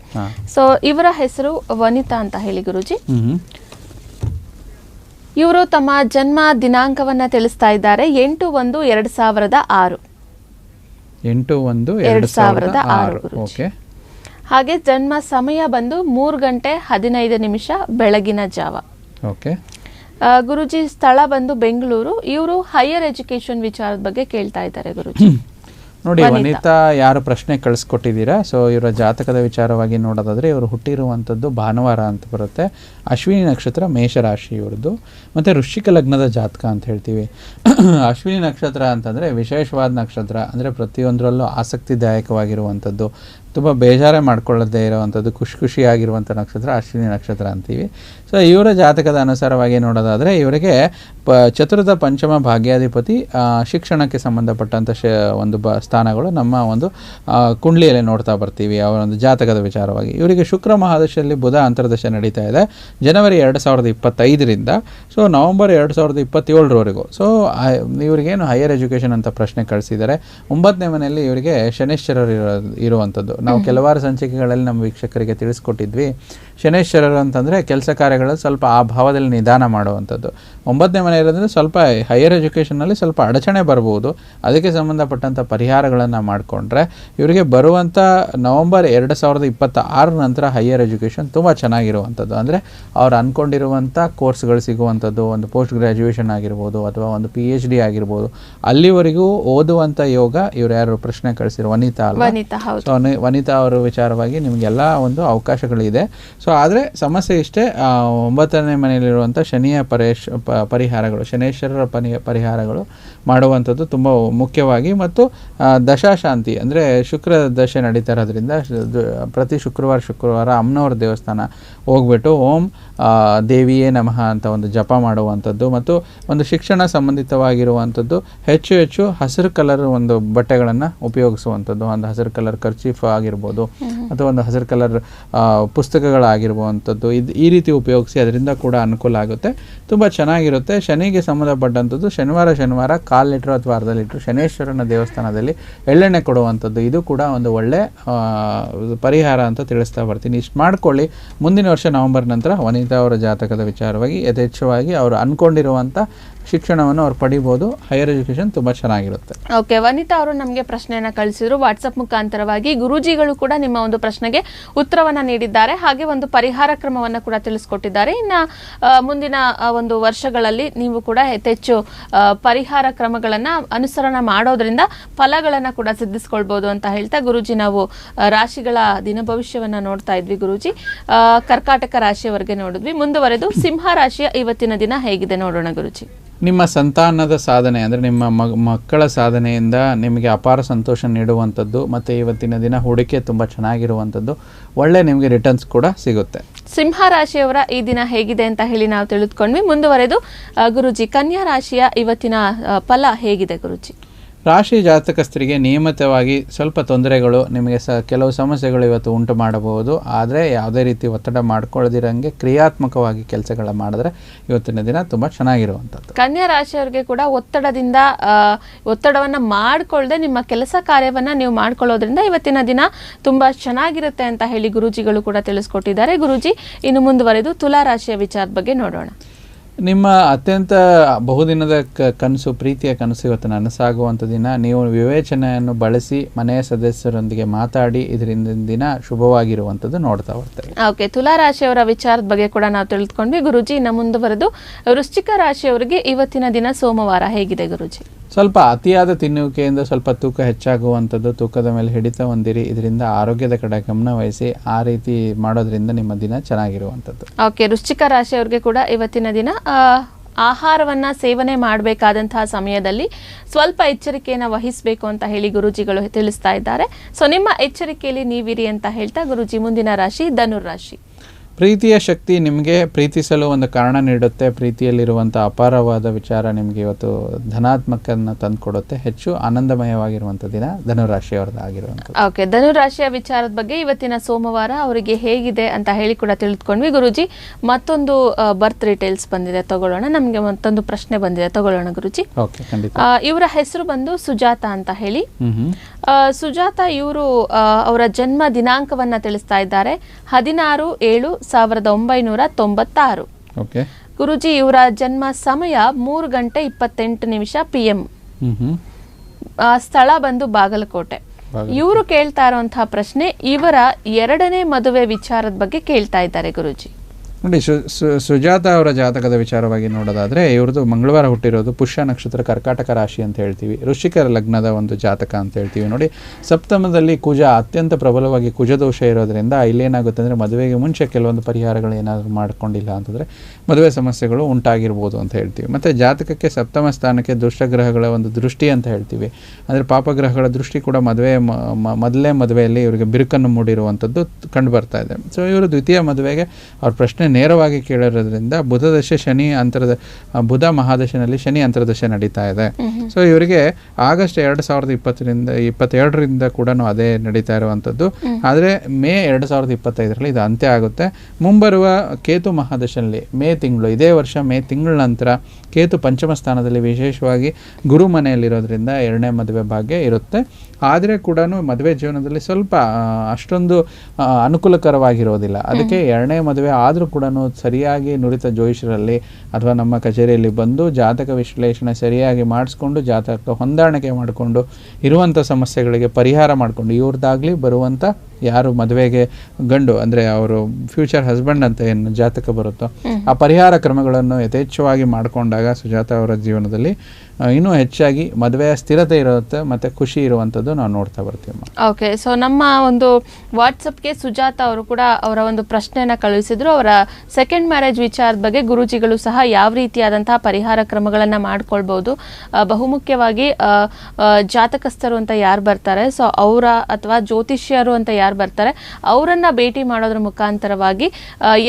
ಸೊ ಇವರ ಹೆಸರು ವನಿತಾ ಅಂತ ಹೇಳಿ ಗುರುಜಿ. ಇವರು ತಮ್ಮ ಜನ್ಮ ದಿನಾಂಕವನ್ನ ತಿಳಿಸ್ತಾ ಇದ್ದಾರೆ. ಎಂಟು ಒಂದು ಎರಡು ಸಾವಿರದ ಆರು. ಎಂಟು ಒಂದು ಎರಡು ಸಾವಿರದ ಆರು ಓಕೆ ಹಾಗೆ ಜನ್ಮ ಸಮಯ ಬಂದು ಮೂರು ಗಂಟೆ ಹದಿನೈದು ನಿಮಿಷ ಬೆಳಗಿನ ಜಾವ. ಓಕೆ. ಗುರುಜಿ ಸ್ಥಳ ಬಂದು ಬೆಂಗಳೂರು. ಇವರು ಹೈಯರ್ ಎಜುಕೇಶನ್ ವಿಚಾರದ ಬಗ್ಗೆ ಕೇಳ್ತಾ ಇದ್ದಾರೆ ಗುರುಜಿ. ನೋಡಿ ವನಿತಾ. ವನಿತಾ ಯಾರು ಪ್ರಶ್ನೆ ಕಳಿಸ್ಕೊಟ್ಟಿದ್ದೀರಾ? ಸೊ ಇವರ ಜಾತಕದ ವಿಚಾರವಾಗಿ ನೋಡೋದಾದ್ರೆ ಇವರು ಹುಟ್ಟಿರುವಂಥದ್ದು ಭಾನುವಾರ ಅಂತ ಬರುತ್ತೆ. ಅಶ್ವಿನಿ ನಕ್ಷತ್ರ ಮೇಷರಾಶಿ ಇವ್ರದ್ದು ಮತ್ತು ವೃಶ್ಚಿಕ ಲಗ್ನದ ಜಾತಕ ಅಂತ ಹೇಳ್ತೀವಿ. (clears throat) ಅಶ್ವಿನಿ ನಕ್ಷತ್ರ ಅಂತಂದರೆ ವಿಶೇಷವಾದ ನಕ್ಷತ್ರ. ಅಂದರೆ ಪ್ರತಿಯೊಂದರಲ್ಲೂ ಆಸಕ್ತಿದಾಯಕವಾಗಿರುವಂಥದ್ದು. ತುಂಬ ಬೇಜಾರೇ ಮಾಡ್ಕೊಳ್ಳದೇ ಇರುವಂಥದ್ದು ಖುಷಿ ಖುಷಿಯಾಗಿರುವಂಥ ನಕ್ಷತ್ರ, ಅಶ್ವಿನಿ ನಕ್ಷತ್ರ ಅಂತೀವಿ. ಸೊ ಇವರ ಜಾತಕದ ಅನುಸಾರವಾಗಿ ನೋಡೋದಾದರೆ, ಇವರಿಗೆ ಪ, ಚತುರ್ಥ ಪಂಚಮ ಭಾಗ್ಯಾಧಿಪತಿ ಶಿಕ್ಷಣಕ್ಕೆ ಸಂಬಂಧಪಟ್ಟಂಥ ಶ, ಒಂದು ಬ, ಸ್ಥಾನಗಳು ನಮ್ಮ ಒಂದು ಕುಂಡ್ಲಿಯಲ್ಲಿ ನೋಡ್ತಾ ಬರ್ತೀವಿ, ಅವರ ಒಂದು ಜಾತಕದ ವಿಚಾರವಾಗಿ. ಇವರಿಗೆ ಶುಕ್ರ ಮಹಾದಶಿಯಲ್ಲಿ ಬುಧ ಅಂತರ್ದಶೆ ನಡೀತಾ ಇದೆ. ಜನವರಿ ಎರಡು ಸಾವಿರದ ಇಪ್ಪತ್ತೈದರಿಂದ ಸೊ ನವಂಬರ್ ಎರಡು ಸಾವಿರದ ಇಪ್ಪತ್ತೇಳರವರೆಗೂ. ಸೊ ಇವರಿಗೇನು ಹೈಯರ್ ಎಜುಕೇಷನ್ ಅಂತ ಪ್ರಶ್ನೆ ಕಳಿಸಿದ್ದಾರೆ ಒಂಬತ್ತನೇ ಮನೆಯಲ್ಲಿ ಇವರಿಗೆ ಶನೇಶ್ವರರು ಇರೋ, ಇರುವಂಥದ್ದು. ನಾವು ಕೆಲವಾರು ಸಂಚಿಕೆಗಳಲ್ಲಿ ನಮ್ಮ ವೀಕ್ಷಕರಿಗೆ ತಿಳಿಸ್ಕೊಟ್ಟಿದ್ವಿ. ಶನೇಶ್ವರರು ಅಂತಂದರೆ ಕೆಲಸ ಕಾರ್ಯಗಳು ಸ್ವಲ್ಪ ಆ ಭಾವದಲ್ಲಿ ನಿಧಾನ ಮಾಡುವಂಥದ್ದು. ಒಂಬತ್ತನೇ ಮನೆ ಇರೋದ್ರಿಂದ ಸ್ವಲ್ಪ ಹೈಯರ್ ಎಜುಕೇಷನಲ್ಲಿ ಸ್ವಲ್ಪ ಅಡಚಣೆ ಬರ್ಬೋದು. ಅದಕ್ಕೆ ಸಂಬಂಧಪಟ್ಟಂಥ ಪರಿಹಾರಗಳನ್ನು ಮಾಡಿಕೊಂಡ್ರೆ ಇವರಿಗೆ ಬರುವಂಥ ನವಂಬರ್ ಎರಡು ಸಾವಿರದ ಇಪ್ಪತ್ತ ಆರರ ನಂತರ ಹೈಯರ್ ಎಜುಕೇಷನ್ ತುಂಬ ಚೆನ್ನಾಗಿರುವಂಥದ್ದು. ಅಂದರೆ ಅವ್ರು ಅಂದ್ಕೊಂಡಿರುವಂಥ ಕೋರ್ಸ್ಗಳು ಸಿಗುವಂಥದ್ದು. ಒಂದು ಪೋಸ್ಟ್ ಗ್ರ್ಯಾಜುಯೇಷನ್ ಆಗಿರ್ಬೋದು ಅಥವಾ ಒಂದು ಪಿ ಎಚ್ ಡಿ ಆಗಿರ್ಬೋದು. ಅಲ್ಲಿವರೆಗೂ ಓದುವಂಥ ಯೋಗ ಇವ್ರು ಯಾರು ಪ್ರಶ್ನೆ ಕಳಿಸಿರೋ ವನಿತಾ ಅಲ್ವಾ? ವನಿತಾ ಅವರ ವಿಚಾರವಾಗಿ ನಿಮಗೆಲ್ಲ ಒಂದು ಅವಕಾಶಗಳಿದೆ. ಸೊ ಆದರೆ ಸಮಸ್ಯೆ ಇಷ್ಟೇ ಒಂಬತ್ತನೇ ಮನೆಯಲ್ಲಿರುವಂಥ ಶನಿಯ ಪರೇಶ್ ಪರಿಹಾರಗಳು, ಶನೇಶ್ವರರ ಪನಿ, ಪರಿಹಾರಗಳು ಮಾಡುವಂಥದ್ದು ತುಂಬ ಮುಖ್ಯವಾಗಿ. ಮತ್ತು ದಶಾಶಾಂತಿ, ಅಂದರೆ ಶುಕ್ರ ದಶೆ ನಡೀತಾ ಇರೋದ್ರಿಂದ ಪ್ರತಿ ಶುಕ್ರವಾರ ಶುಕ್ರವಾರ ಅಮ್ಮನವ್ರ ದೇವಸ್ಥಾನ ಹೋಗ್ಬಿಟ್ಟು ಓಂ ದೇವಿಯೇ ನಮಃ ಅಂತ ಒಂದು ಜಪ ಮಾಡುವಂಥದ್ದು ಮತ್ತು ಒಂದು ಶಿಕ್ಷಣ ಸಂಬಂಧಿತವಾಗಿರುವಂಥದ್ದು ಹೆಚ್ಚು ಹೆಚ್ಚು ಹಸಿರು ಕಲರ್ ಒಂದು ಬಟ್ಟೆಗಳನ್ನು ಉಪಯೋಗಿಸುವಂಥದ್ದು ಒಂದು ಹಸಿರು ಕಲರ್ ಕರ್ಚೀಫ್ ಆಗಿರ್ಬೋದು ಅಥವಾ ಒಂದು ಹಸಿರು ಕಲರ್ ಪುಸ್ತಕಗಳಾಗಿರುವಂಥದ್ದು ಇದು ಈ ರೀತಿ ಉಪಯೋಗಿಸಿ ಅದರಿಂದ ಕೂಡ ಅನುಕೂಲ ಆಗುತ್ತೆ. ತುಂಬ ಚೆನ್ನಾಗಿರುತ್ತೆ. ಶನಿಗೆ ಸಂಬಂಧಪಟ್ಟಂಥದ್ದು ಶನಿವಾರ ಶನಿವಾರ ಕಾಲು ಲೀಟ್ರ್ ಅಥವಾ ಅರ್ಧ ಲೀಟ್ರ್ ಶನೇಶ್ವರನ ದೇವಸ್ಥಾನದಲ್ಲಿ ಎಳ್ಳೆಣ್ಣೆ ಕೊಡುವಂಥದ್ದು. ಇದು ಕೂಡ ಒಂದು ಒಳ್ಳೆ ಪರಿಹಾರ ಅಂತ ತಿಳಿಸ್ತಾ ಬರ್ತೀನಿ. ಇಷ್ಟು ಮಾಡ್ಕೊಳ್ಳಿ. ಮುಂದಿನ ವರ್ಷ ನವೆಂಬರ್ ನಂತರ ವನಿತಾ ಅವರ ಜಾತಕದ ವಿಚಾರವಾಗಿ ಯಥೇಚ್ಛವಾಗಿ ಅವರು ಅಂದ್ಕೊಂಡಿರುವಂಥ ಶಿಕ್ಷಣವನ್ನು ಅವ್ರು ಪಡಿಬೋದು. ಹೈಯರ್ ಎಜುಕೇಶನ್ ತುಂಬಾ ಚೆನ್ನಾಗಿರುತ್ತೆ. ಓಕೆ ವನಿತಾ ಅವರು ನಮಗೆ ಪ್ರಶ್ನೆಯನ್ನ ಕಳಿಸಿದ್ರು. ವಾಟ್ಸಪ್ ಮುಖಾಂತರವಾಗಿ ಗುರೂಜಿಗಳು ಕೂಡ ನಿಮ್ಮ ಒಂದು ಪ್ರಶ್ನೆಗೆ ಉತ್ತರವನ್ನು ನೀಡಿದ್ದಾರೆ. ಹಾಗೆ ಒಂದು ಪರಿಹಾರ ಕ್ರಮವನ್ನ ಕೂಡ ತಿಳಿಸ್ಕೊಟ್ಟಿದ್ದಾರೆ. ಇನ್ನ ಮುಂದಿನ ಒಂದು ವರ್ಷಗಳಲ್ಲಿ ನೀವು ಕೂಡ ಹೆಚ್ಚೆಚ್ಚು ಪರಿಹಾರ ಕ್ರಮಗಳನ್ನ ಅನುಸರಣ ಮಾಡೋದ್ರಿಂದ ಫಲಗಳನ್ನ ಕೂಡ ಸಿದ್ಧಿಸ್ಕೊಳ್ಬಹುದು ಅಂತ ಹೇಳ್ತಾ ಗುರುಜಿ ನಾವು ರಾಶಿಗಳ ದಿನ ಭವಿಷ್ಯವನ್ನ ನೋಡ್ತಾ ಇದ್ವಿ ಗುರುಜಿ. ಕರ್ಕಾಟಕ ರಾಶಿಯವರೆಗೆ ನೋಡಿದ್ವಿ. ಮುಂದುವರೆದು ಸಿಂಹ ರಾಶಿಯ ಇವತ್ತಿನ ದಿನ ಹೇಗಿದೆ ನೋಡೋಣ ಗುರುಜಿ. ನಿಮ್ಮ ಸಂತಾನದ ಸಾಧನೆ, ಅಂದರೆ ನಿಮ್ಮ ಮಕ್ಕಳ ಸಾಧನೆಯಿಂದ ನಿಮಗೆ ಅಪಾರ ಸಂತೋಷ ನೀಡುವಂಥದ್ದು, ಮತ್ತು ಇವತ್ತಿನ ದಿನ ಹೂಡಿಕೆ ತುಂಬ ಚೆನ್ನಾಗಿರುವಂಥದ್ದು, ಒಳ್ಳೆ ನಿಮಗೆ ರಿಟರ್ನ್ಸ್ ಕೂಡ ಸಿಗುತ್ತೆ. ಸಿಂಹ ರಾಶಿಯವರ ಈ ದಿನ ಹೇಗಿದೆ ಅಂತ ಹೇಳಿ ನಾವು ತಿಳಿದುಕೊಂಡ್ವಿ. ಮುಂದುವರೆದು ಗುರುಜಿ, ಕನ್ಯಾ ರಾಶಿಯ ಇವತ್ತಿನ ಫಲ ಹೇಗಿದೆ ಗುರುಜಿ? ರಾಶಿ ಜಾತಕಸ್ಥರಿಗೆ ನಿಯಮಿತವಾಗಿ ಸ್ವಲ್ಪ ತೊಂದರೆಗಳು, ನಿಮಗೆ ಸ ಕೆಲವು ಸಮಸ್ಯೆಗಳು ಇವತ್ತು ಉಂಟು ಮಾಡಬಹುದು. ಆದರೆ ಯಾವುದೇ ರೀತಿ ಒತ್ತಡ ಮಾಡ್ಕೊಳ್ಳದಿರಂಗೆ ಕ್ರಿಯಾತ್ಮಕವಾಗಿ ಕೆಲಸಗಳ ಮಾಡಿದ್ರೆ ಇವತ್ತಿನ ದಿನ ತುಂಬ ಚೆನ್ನಾಗಿರುವಂಥದ್ದು. ಕನ್ಯಾ ರಾಶಿಯವರಿಗೆ ಕೂಡ ಒತ್ತಡದಿಂದ ಒತ್ತಡವನ್ನು ಮಾಡಿಕೊಳ್ಳದೆ ನಿಮ್ಮ ಕೆಲಸ ಕಾರ್ಯವನ್ನು ನೀವು ಮಾಡ್ಕೊಳ್ಳೋದ್ರಿಂದ ಇವತ್ತಿನ ದಿನ ತುಂಬ ಚೆನ್ನಾಗಿರುತ್ತೆ ಅಂತ ಹೇಳಿ ಗುರುಜಿಗಳು ಕೂಡ ತಿಳಿಸ್ಕೊಟ್ಟಿದ್ದಾರೆ. ಗುರುಜಿ, ಇನ್ನು ಮುಂದುವರೆದು ತುಲಾ ರಾಶಿಯ ವಿಚಾರದ ಬಗ್ಗೆ ನೋಡೋಣ. ನಿಮ್ಮ ಅತ್ಯಂತ ಬಹುದಿನದ ಕನಸು, ಪ್ರೀತಿಯ ಕನಸು ಇವತ್ತು ನನಸಾಗುವಂಥ ದಿನ. ನೀವು ವಿವೇಚನೆಯನ್ನು ಬಳಸಿ ಮನೆಯ ಸದಸ್ಯರೊಂದಿಗೆ ಮಾತಾಡಿ, ಇದರಿಂದ ದಿನ ಶುಭವಾಗಿರುವಂಥದ್ದು ನೋಡ್ತಾ ಬರ್ತೇವೆ ಓಕೆ. ತುಲಾ ರಾಶಿಯವರ ವಿಚಾರದ ಬಗ್ಗೆ ಕೂಡ ನಾವು ತಿಳಿದುಕೊಂಡ್ವಿ. ಗುರುಜಿ, ಇನ್ನು ಮುಂದುವರೆದು ವೃಶ್ಚಿಕ ರಾಶಿಯವರಿಗೆ ಇವತ್ತಿನ ದಿನ ಸೋಮವಾರ ಹೇಗಿದೆ ಗುರುಜಿ? ಸ್ವಲ್ಪ ಅತಿಯಾದ ತಿನ್ನುವಿಕೆಯಿಂದ ಸ್ವಲ್ಪ ತೂಕ ಹೆಚ್ಚಾಗುವಂಥದ್ದು ತೂಕದ ಮೇಲೆ ಹಿಡಿತ ಹೊಂದಿರಿ. ಇದರಿಂದ ಆರೋಗ್ಯದ ಕಡೆ ಗಮನ ವಹಿಸಿ ಆ ರೀತಿ ಮಾಡೋದ್ರಿಂದ ನಿಮ್ಮ ದಿನ ಚೆನ್ನಾಗಿರುವಂಥದ್ದು. ಓಕೆ ರುಚಿಕ ರಾಶಿಯವರಿಗೆ ಕೂಡ ಇವತ್ತಿನ ದಿನ ಆಹಾರವನ್ನ ಸೇವನೆ ಮಾಡಬೇಕಾದಂತಹ ಸಮಯದಲ್ಲಿ ಸ್ವಲ್ಪ ಎಚ್ಚರಿಕೆಯನ್ನು ವಹಿಸಬೇಕು ಅಂತ ಹೇಳಿ ಗುರುಜಿಗಳು ತಿಳಿಸ್ತಾ ಇದ್ದಾರೆ. ಸೊ, ನಿಮ್ಮ ಎಚ್ಚರಿಕೆಯಲ್ಲಿ ನೀವಿರಿ ಅಂತ ಹೇಳ್ತಾ ಗುರುಜಿ, ಮುಂದಿನ ರಾಶಿ ಧನುರ್ ರಾಶಿ. ಪ್ರೀತಿಯ ಶಕ್ತಿ ನಿಮಗೆ ಪ್ರೀತಿಸಲು ಒಂದು ಕಾರಣ ನೀಡುತ್ತೆ. ಪ್ರೀತಿಯಲ್ಲಿರುವಂಥ ಅಪಾರವಾದ ವಿಚಾರ ನಿಮಗೆ ಇವತ್ತು ಧನಾತ್ಮಕನ ತಂದುಕೊಡುತ್ತೆ. ಹೆಚ್ಚು ಆನಂದಮಯವಾಗಿರುವಂಥ ದಿನ ಧನುರಾಶಿಯವ್ರದ್ದು ಆಗಿರುವಂಥದ್ದು. ಓಕೆ ಧನುರಾಶಿಯ ವಿಚಾರದ ಬಗ್ಗೆ ಇವತ್ತಿನ ಸೋಮವಾರ ಅವರಿಗೆ ಹೇಗಿದೆ ಅಂತ ಹೇಳಿ ಕೂಡ ತಿಳಿದುಕೊಂಡ್ವಿ. ಗುರುಜಿ ಮತ್ತೊಂದು ಬರ್ತ್ ಡೀಟೇಲ್ಸ್ ಬಂದಿದೆ. ತಗೊಳ್ಳೋಣ. ನಮಗೆ ಮತ್ತೊಂದು ಪ್ರಶ್ನೆ ಬಂದಿದೆ. ತಗೊಳ್ಳೋಣ ಗುರುಜಿ. ಓಕೆ ಖಂಡಿತ. ಇವರ ಹೆಸರು ಬಂದು ಸುಜಾತ ಅಂತ ಹೇಳಿ. ಸುಜಾತ ಇವರು ಅವರ ಜನ್ಮ ದಿನಾಂಕವನ್ನ ತಿಳಿಸ್ತಾ ಇದ್ದಾರೆ. ಹದಿನಾರು ಏಳು ಸಾವಿರದ ಒಂಬೈನೂರ ತೊಂಬತ್ತಾರು. ಗುರುಜಿ ಇವರ ಜನ್ಮ ಸಮಯ ಮೂರು ಗಂಟೆ ಇಪ್ಪತ್ತೆಂಟು ನಿಮಿಷ ಪಿ ಎಂ ಸ್ಥಳ ಬಂದು ಬಾಗಲಕೋಟೆ. ಬಾಗಲಕೋಟೆ. ಇವರು ಕೇಳ್ತಾ ಇರುವಂತಹ ಪ್ರಶ್ನೆ ಇವರ ಎರಡನೇ ಮದುವೆ ವಿಚಾರದ ಬಗ್ಗೆ ಕೇಳ್ತಾ ಇದ್ದಾರೆ ಗುರುಜಿ. ನೋಡಿ, ಸು ಸುಜಾತ ಅವರ ಜಾತಕದ ವಿಚಾರವಾಗಿ ನೋಡೋದಾದರೆ, ಇವ್ರದ್ದು ಮಂಗಳವಾರ ಹುಟ್ಟಿರೋದು ಪುಷ್ಯ ನಕ್ಷತ್ರ ಕರ್ಕಾಟಕ ರಾಶಿ ಅಂತ ಹೇಳ್ತೀವಿ. ಋಷಿಕರ ಲಗ್ನದ ಒಂದು ಜಾತಕ ಅಂತ ಹೇಳ್ತೀವಿ. ನೋಡಿ, ಸಪ್ತಮದಲ್ಲಿ ಕುಜ ಅತ್ಯಂತ ಪ್ರಬಲವಾಗಿ ಕುಜದೋಷ ಇರೋದ್ರಿಂದ ಇಲ್ಲೇನಾಗುತ್ತೆ ಅಂದರೆ ಮದುವೆಗೆ ಮುಂಚೆ ಕೆಲವೊಂದು ಪರಿಹಾರಗಳು ಏನಾದರೂ ಮಾಡ್ಕೊಂಡಿಲ್ಲ ಅಂತಂದರೆ ಮದುವೆ ಸಮಸ್ಯೆಗಳು ಉಂಟಾಗಿರ್ಬೋದು ಅಂತ ಹೇಳ್ತೀವಿ. ಮತ್ತು ಜಾತಕಕ್ಕೆ ಸಪ್ತಮ ಸ್ಥಾನಕ್ಕೆ ದುಷ್ಟಗ್ರಹಗಳ ಒಂದು ದೃಷ್ಟಿ ಅಂತ ಹೇಳ್ತೀವಿ. ಅಂದರೆ ಪಾಪಗ್ರಹಗಳ ದೃಷ್ಟಿ ಕೂಡ ಮದುವೆ ಮೊದಲೇ ಮದುವೆಯಲ್ಲಿ ಇವರಿಗೆ ಬಿರುಕನ್ನು ಮೂಡಿರುವಂಥದ್ದು ಕಂಡು ಬರ್ತಾ ಇದೆ. ಸೊ ಇವರು ದ್ವಿತೀಯ ಮದುವೆಗೆ ಅವ್ರ ಪ್ರಶ್ನೆ ನೇರವಾಗಿ ಕೇಳಿರೋದ್ರಿಂದ ಬುಧ ದಶೆ ಶನಿ ಅಂತರದ ಬುಧ ಮಹಾದಶನಲ್ಲಿ ಶನಿ ಅಂತರದಶೆ ನಡೀತಾ ಇದೆ. ಸೊ ಇವರಿಗೆ ಆಗಸ್ಟ್ ಎರಡು ಸಾವಿರದ ಇಪ್ಪತ್ತರಿಂದ ಇಪ್ಪತ್ತೆರಡರಿಂದ ಕೂಡ ಅದೇ ನಡೀತಾ ಇರುವಂಥದ್ದು. ಆದರೆ ಮೇ ಎರಡು ಸಾವಿರದ ಇಪ್ಪತ್ತೈದರಲ್ಲಿ ಇದು ಅಂತ್ಯ ಆಗುತ್ತೆ. ಮುಂಬರುವ ಕೇತು ಮಹಾದಶನಲ್ಲಿ ಮೇ ತಿಂಗಳು ಇದೇ ವರ್ಷ ಮೇ ತಿಂಗಳ ನಂತರ ಕೇತು ಪಂಚಮ ಸ್ಥಾನದಲ್ಲಿ ವಿಶೇಷವಾಗಿ ಗುರು ಮನೆಯಲ್ಲಿರೋದ್ರಿಂದ ಎರಡನೇ ಮದುವೆ ಭಾಗ್ಯ ಇರುತ್ತೆ. ಆದರೆ ಕೂಡ ಮದುವೆ ಜೀವನದಲ್ಲಿ ಸ್ವಲ್ಪ ಅಷ್ಟೊಂದು ಅನುಕೂಲಕರವಾಗಿರೋದಿಲ್ಲ. ಅದಕ್ಕೆ ಎರಡನೇ ಮದುವೆ ಆದರೂ ಕೂಡ ಸರಿಯಾಗಿ ನುರಿತ ಜ್ಯೋತಿಷರಲ್ಲಿ ಅಥವಾ ನಮ್ಮ ಕಚೇರಿಯಲ್ಲಿ ಬಂದು ಜಾತಕ ವಿಶ್ಲೇಷಣೆ ಸರಿಯಾಗಿ ಮಾಡಿಸ್ಕೊಂಡು ಜಾತಕ ಹೊಂದಾಣಿಕೆ ಮಾಡಿಕೊಂಡು ಇರುವಂಥ ಸಮಸ್ಯೆಗಳಿಗೆ ಪರಿಹಾರ ಮಾಡಿಕೊಂಡು ಇವ್ರದ್ದಾಗಲಿ ಬರುವಂಥ ಯಾರು ಮದುವೆಗೆ ಗಂಡು ಅಂದರೆ ಅವರು ಫ್ಯೂಚರ್ ಹಸ್ಬೆಂಡ್ ಅಂತ ಏನು ಜಾತಕ ಬರುತ್ತೋ ಆ ಪರಿಹಾರ ಕ್ರಮಗಳನ್ನು ಯಥೇಚ್ಛವಾಗಿ ಮಾಡಿಕೊಂಡಾಗ ಸುಜಾತ ಅವರ ಜೀವನದಲ್ಲಿ ಇನ್ನೂ ಹೆಚ್ಚಾಗಿ ಮದುವೆಯ ಸ್ಥಿರತೆ ಇರುತ್ತೆ ಮತ್ತೆ ಖುಷಿ ಇರುವಂಥದ್ದು ನಾವು ನೋಡ್ತಾ ಬರ್ತೀವಿ ಓಕೆ ಸೊ ನಮ್ಮ ಒಂದು ವಾಟ್ಸಪ್ಗೆ ಸುಜಾತ ಅವರು ಕೂಡ ಅವರ ಒಂದು ಪ್ರಶ್ನೆಯನ್ನ ಕಳುಹಿಸಿದ್ರು. ಅವರ ಸೆಕೆಂಡ್ ಮ್ಯಾರೇಜ್ ವಿಚಾರದ ಬಗ್ಗೆ ಗುರುಜಿಗಳು ಸಹ ಯಾವ ರೀತಿಯಾದಂತಹ ಪರಿಹಾರ ಕ್ರಮಗಳನ್ನು ಮಾಡ್ಕೊಳ್ಬಹುದು. ಆ, ಬಹುಮುಖ್ಯವಾಗಿ ಜಾತಕಸ್ಥರು ಅಂತ ಯಾರು ಬರ್ತಾರೆ? ಸೊ ಅವರ ಅಥವಾ ಜ್ಯೋತಿಷ್ಯರು ಅಂತ ಯಾರು ಬರ್ತಾರೆ ಅವರನ್ನ ಭೇಟಿ ಮಾಡೋದ್ರ ಮುಖಾಂತರವಾಗಿ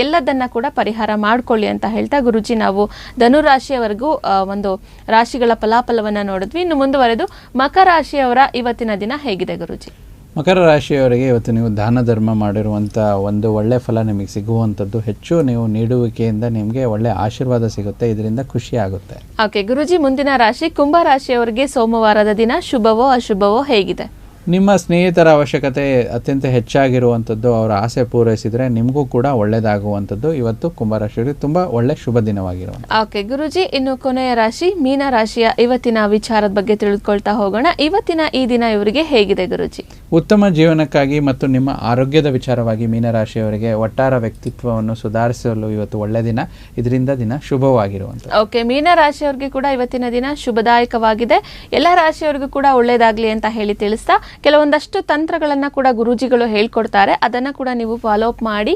ಎಲ್ಲದನ್ನ ಕೂಡ ಪರಿಹಾರ ಮಾಡ್ಕೊಳ್ಳಿ ಅಂತ ಹೇಳ್ತಾ ಗುರುಜಿ ನಾವು ಧನುರಾಶಿಯವರೆಗೂ ಒಂದು ರಾಶಿಗಳ ಫಲಾಫಲವನ್ನ ನೋಡಿದ್ವಿ. ಇನ್ನು ಮುಂದುವರೆದು ಮಕರ ರಾಶಿಯವರ ಇವತ್ತಿನ ದಿನ ಹೇಗಿದೆ ಗುರುಜಿ? ಮಕರ ರಾಶಿಯವರಿಗೆ ಇವತ್ತು ನೀವು ದಾನ ಧರ್ಮ ಮಾಡಿರುವಂಥ ಒಂದು ಒಳ್ಳೆ ಫಲ ನಿಮಗೆ ಸಿಗುವಂಥದ್ದು. ಹೆಚ್ಚು ನೀವು ನೀಡುವಿಕೆಯಿಂದ ನಿಮಗೆ ಒಳ್ಳೆ ಆಶೀರ್ವಾದ ಸಿಗುತ್ತೆ ಇದರಿಂದ ಖುಷಿ ಆಗುತ್ತೆ. ಓಕೆ ಗುರುಜಿ ಮುಂದಿನ ರಾಶಿ ಕುಂಭ ರಾಶಿಯವರಿಗೆ ಸೋಮವಾರದ ದಿನ ಶುಭವೋ ಅಶುಭವೋ ಹೇಗಿದೆ? ನಿಮ್ಮ ಸ್ನೇಹಿತರ ಅವಶ್ಯಕತೆ ಅತ್ಯಂತ ಹೆಚ್ಚಾಗಿರುವಂಥದ್ದು ಅವರ ಆಸೆ ಪೂರೈಸಿದರೆ ನಿಮಗೂ ಕೂಡ ಒಳ್ಳೆಯದಾಗುವಂಥದ್ದು. ಇವತ್ತು ಕುಂಭರಾಶಿಯವರಿಗೆ ತುಂಬ ಒಳ್ಳೆ ಶುಭ ದಿನವಾಗಿರುವ ಓಕೆ ಗುರುಜಿ, ಇನ್ನು ಕೊನೆಯ ರಾಶಿ ಮೀನ ರಾಶಿಯ ಇವತ್ತಿನ ವಿಚಾರದ ಬಗ್ಗೆ ತಿಳಿದುಕೊಳ್ತಾ ಹೋಗೋಣ. ಇವತ್ತಿನ ಈ ದಿನ ಇವರಿಗೆ ಹೇಗಿದೆ, ಗುರುಜಿ? ಉತ್ತಮ ಜೀವನಕ್ಕಾಗಿ ಮತ್ತು ನಿಮ್ಮ ಆರೋಗ್ಯದ ವಿಚಾರವಾಗಿ ಮೀನರಾಶಿಯವರಿಗೆ ಒಟ್ಟಾರ ವ್ಯಕ್ತಿತ್ವವನ್ನು ಸುಧಾರಿಸಲು ಇವತ್ತು ಒಳ್ಳೆ ದಿನ. ಇದರಿಂದ ದಿನ ಶುಭವಾಗಿರುವಂತ ಓಕೆ ಮೀನರಾಶಿಯವರಿಗೆ ಕೂಡ ಇವತ್ತಿನ ದಿನ ಶುಭದಾಯಕವಾಗಿದೆ. ಎಲ್ಲ ರಾಶಿಯವರಿಗೂ ಕೂಡ ಒಳ್ಳೇದಾಗ್ಲಿ ಅಂತ ಹೇಳಿ ತಿಳಿಸ್ತಾ, ಕೆಲವೊಂದಷ್ಟು ತಂತ್ರಗಳನ್ನ ಕೂಡ ಗುರೂಜಿಗಳು ಹೇಳ್ಕೊಡ್ತಾರೆ. ಅದನ್ನ ಕೂಡ ನೀವು ಫಾಲೋ ಅಪ್ ಮಾಡಿ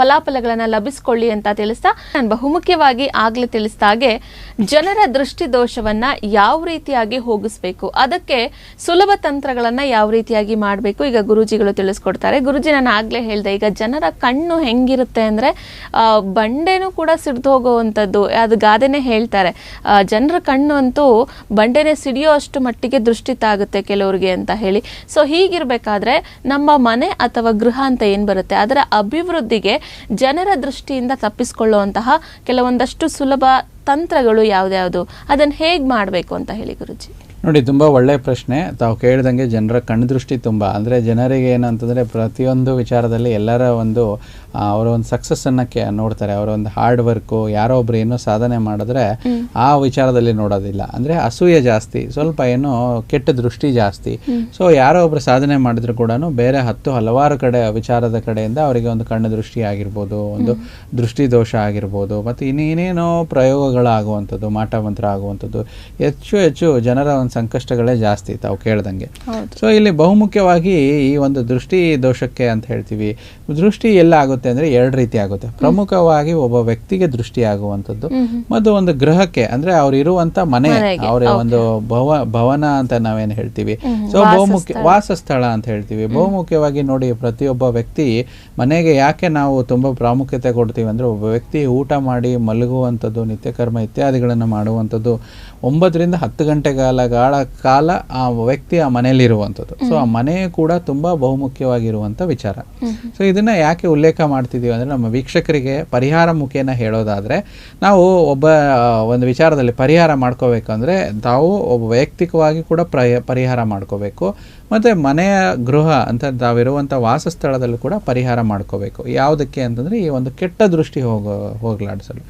ಫಲಾಫಲಗಳನ್ನು ಲಭಿಸ್ಕೊಳ್ಳಿ ಅಂತ ತಿಳಿಸ್ತಾ, ನಾನು ಬಹುಮುಖ್ಯವಾಗಿ ಆಗಲೇ ತಿಳಿಸಿದ ಹಾಗೆ ಜನರ ದೃಷ್ಟಿ ದೋಷವನ್ನ ಯಾವ ರೀತಿಯಾಗಿ ಹೋಗಿಸ್ಬೇಕು, ಅದಕ್ಕೆ ಸುಲಭ ತಂತ್ರಗಳನ್ನ ಯಾವ ರೀತಿಯಾಗಿ ಮಾಡಬೇಕು. ಈಗ ಗುರೂಜಿಗಳು ತಿಳಿಸ್ಕೊಡ್ತಾರೆ. ಗುರುಜಿ ನಾನು ಆಗಲೇ ಹೇಳ್ದೆ, ಈಗ ಜನರ ಕಣ್ಣು ಹೆಂಗಿರುತ್ತೆ ಅಂದರೆ ಬಂಡೆನೂ ಕೂಡ ಸಿಡ್ದು ಹೋಗುವಂಥದ್ದು. ಅದು ಗಾದೆನೇ ಹೇಳ್ತಾರೆ. ಜನರ ಕಣ್ಣು ಅಂತೂ ಬಂಡೆನೇ ಸಿಡಿಯೋ ಅಷ್ಟು ಮಟ್ಟಿಗೆ ದೃಷ್ಟಿ ತಾಗುತ್ತೆ ಕೆಲವ್ರಿಗೆ ಅಂತ ಹೇಳಿ. ಸೊ ಹೀಗಿರಬೇಕಾದ್ರೆ ನಮ್ಮ ಮನೆ ಅಥವಾ ಗೃಹ ಅಂತ ಏನು ಬರುತ್ತೆ? ಅದರ ಅಭಿವೃದ್ಧಿಗೆ ಜನರ ದೃಷ್ಟಿಯಿಂದ ತಪ್ಪಿಸಿಕೊಳ್ಳುವಂತಹ ಕೆಲವೊಂದಷ್ಟು ಸುಲಭ ತಂತ್ರಗಳು ಯಾವ್ದ್ಯಾವ್ದು? ಅದನ್ನು ಹೇಗೆ ಮಾಡಬೇಕು ಅಂತ ಹೇಳಿ ಗುರುಜಿ. ನೋಡಿ, ತುಂಬ ಒಳ್ಳೆಯ ಪ್ರಶ್ನೆ. ತಾವು ಕೇಳಿದಂಗೆ ಜನರ ಕಣ್ದೃಷ್ಟಿ ತುಂಬ. ಅಂದರೆ ಜನರಿಗೆ ಏನಂತಂದರೆ ಪ್ರತಿಯೊಂದು ವಿಚಾರದಲ್ಲಿ ಎಲ್ಲರ ಒಂದು ಅವರ ಒಂದು ಸಕ್ಸಸ್ಸನ್ನು ಕೆ ನೋಡ್ತಾರೆ. ಅವರ ಒಂದು ಹಾರ್ಡ್ ವರ್ಕು ಯಾರೋ ಒಬ್ರು ಏನೋ ಸಾಧನೆ ಮಾಡಿದ್ರೆ ಆ ವಿಚಾರದಲ್ಲಿ ನೋಡೋದಿಲ್ಲ. ಅಂದರೆ ಅಸೂಯೆ ಜಾಸ್ತಿ ಸ್ವಲ್ಪ ಏನೋ ಕೆಟ್ಟ ದೃಷ್ಟಿ ಜಾಸ್ತಿ. ಸೊ ಯಾರೋ ಒಬ್ರು ಸಾಧನೆ ಮಾಡಿದ್ರು ಕೂಡ ಬೇರೆ ಹತ್ತು ಹಲವಾರು ಕಡೆ ವಿಚಾರದ ಕಡೆಯಿಂದ ಅವರಿಗೆ ಒಂದು ಕಣ್ಣು ದೃಷ್ಟಿ ಆಗಿರ್ಬೋದು ಒಂದು ದೃಷ್ಟಿ ದೋಷ ಆಗಿರ್ಬೋದು ಮತ್ತು ಇನ್ನೇನೇನೋ ಪ್ರಯೋಗಗಳಾಗುವಂಥದ್ದು ಮಾಟ ಮಂತ್ರ ಆಗುವಂಥದ್ದು ಹೆಚ್ಚು ಹೆಚ್ಚು ಜನರ ಒಂದು ಸಂಕಷ್ಟಗಳೇ ಜಾಸ್ತಿ ತಾವು ಕೇಳ್ದಂಗೆ. ಸೊ ಇಲ್ಲಿ ಬಹುಮುಖ್ಯವಾಗಿ ಈ ಒಂದು ದೃಷ್ಟಿ ದೋಷಕ್ಕೆ ಅಂತ ಹೇಳ್ತೀವಿ. ದೃಷ್ಟಿ ಎಲ್ಲ ಆಗುತ್ತೆ ಅಂದರೆ ಎರಡು ರೀತಿ ಆಗುತ್ತೆ. ಪ್ರಮುಖವಾಗಿ ಒಬ್ಬ ವ್ಯಕ್ತಿಗೆ ದೃಷ್ಟಿ ಆಗುವಂಥದ್ದು ಮತ್ತು ಒಂದು ಗೃಹಕ್ಕೆ ಅಂದ್ರೆ ಅವ್ರು ಇರುವಂತ ಮನೆ ಅವರ ಒಂದು ಭವ ಭವನ ಅಂತ ನಾವೇನು ಹೇಳ್ತೀವಿ. ಸೊ ಬಹುಮುಖ್ಯ ವಾಸಸ್ಥಳ ಅಂತ ಹೇಳ್ತೀವಿ. ಬಹುಮುಖ್ಯವಾಗಿ ನೋಡಿ ಪ್ರತಿಯೊಬ್ಬ ವ್ಯಕ್ತಿ ಮನೆಗೆ ಯಾಕೆ ನಾವು ತುಂಬಾ ಪ್ರಾಮುಖ್ಯತೆ ಕೊಡ್ತೀವಿ ಅಂದ್ರೆ ಒಬ್ಬ ವ್ಯಕ್ತಿ ಊಟ ಮಾಡಿ ಮಲಗುವಂಥದ್ದು ನಿತ್ಯಕರ್ಮ ಇತ್ಯಾದಿಗಳನ್ನು ಮಾಡುವಂಥದ್ದು ಒಂಬತ್ತರಿಂದ ಹತ್ತು ಗಂಟೆಗಾಲ ಗಾಳ ಕಾಲ ಆ ವ್ಯಕ್ತಿ ಆ ಮನೆಯಲ್ಲಿ ಇರುವಂಥದ್ದು ಸೊ ಆ ಮನೆ ಕೂಡ ತುಂಬಾ ಬಹುಮುಖ್ಯವಾಗಿರುವಂಥ ವಿಚಾರ. ಸೊ ಇದನ್ನ ಯಾಕೆ ಉಲ್ಲೇಖ ಮಾಡ್ತಿದ್ದೀವಿ ಅಂದ್ರೆ ನಮ್ಮ ವೀಕ್ಷಕರಿಗೆ ಪರಿಹಾರ ಮುಖೇನ ಹೇಳೋದಾದ್ರೆ ನಾವು ಒಬ್ಬ ಒಂದು ವಿಚಾರದಲ್ಲಿ ಪರಿಹಾರ ಮಾಡ್ಕೋಬೇಕಂದ್ರೆ ತಾವು ಒಬ್ಬ ವೈಯಕ್ತಿಕವಾಗಿ ಕೂಡ ಪರಿಹಾರ ಮಾಡ್ಕೋಬೇಕು. ಮತ್ತೆ ಮನೆಯ ಗೃಹ ಅಂತ ತಾವಿರುವಂಥ ವಾಸಸ್ಥಳದಲ್ಲೂ ಕೂಡ ಪರಿಹಾರ ಮಾಡ್ಕೋಬೇಕು. ಯಾವುದಕ್ಕೆ ಅಂತಂದ್ರೆ ಈ ಒಂದು ಕೆಟ್ಟ ದೃಷ್ಟಿ ಹೋಗೋ ಹೋಗ್ಲಾಡಿಸಲು.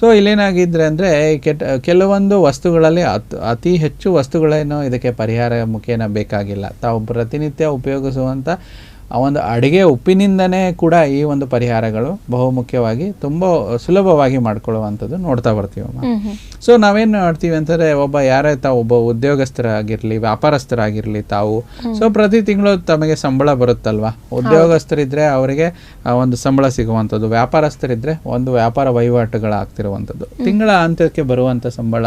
ಸೊ ಇಲ್ಲೇನಾಗಿದ್ರೆ ಅಂದ್ರೆ ಕೆಟ್ಟ ಕೆಲವೊಂದು ವಸ್ತುಗಳಲ್ಲಿ ಅತಿ ಹೆಚ್ಚು ವಸ್ತುಗಳೇನು ಇದಕ್ಕೆ ಪರಿಹಾರ ಮುಖೇನ ಬೇಕಾಗಿಲ್ಲ. ತಾವು ಪ್ರತಿನಿತ್ಯ ಉಪಯೋಗಿಸುವಂಥ ಒಂದು ಅಡುಗೆ ಉಪ್ಪಿನಿಂದನೇ ಕೂಡ ಈ ಒಂದು ಪರಿಹಾರಗಳು ಬಹುಮುಖ್ಯವಾಗಿ ತುಂಬ ಸುಲಭವಾಗಿ ಮಾಡ್ಕೊಳ್ಳುವಂಥದ್ದು ನೋಡ್ತಾ ಬರ್ತೀವಿ ಅಮ್ಮ. ಸೊ ನಾವೇನು ಮಾಡ್ತೀವಿ ಅಂತಂದ್ರೆ ಒಬ್ಬ ಯಾರೇ ತಾವು ಒಬ್ಬ ಉದ್ಯೋಗಸ್ಥರಾಗಿರ್ಲಿ ವ್ಯಾಪಾರಸ್ಥರಾಗಿರ್ಲಿ ತಾವು. ಸೊ ಪ್ರತಿ ತಿಂಗಳು ತಮಗೆ ಸಂಬಳ ಬರುತ್ತಲ್ವಾ? ಉದ್ಯೋಗಸ್ಥರಿದ್ರೆ ಅವರಿಗೆ ಒಂದು ಸಂಬಳ ಸಿಗುವಂಥದ್ದು ವ್ಯಾಪಾರಸ್ಥರಿದ್ರೆ ಒಂದು ವ್ಯಾಪಾರ ವಹಿವಾಟುಗಳಾಗ್ತಿರುವಂಥದ್ದು. ತಿಂಗಳ ಅಂತ್ಯಕ್ಕೆ ಬರುವಂಥ ಸಂಬಳ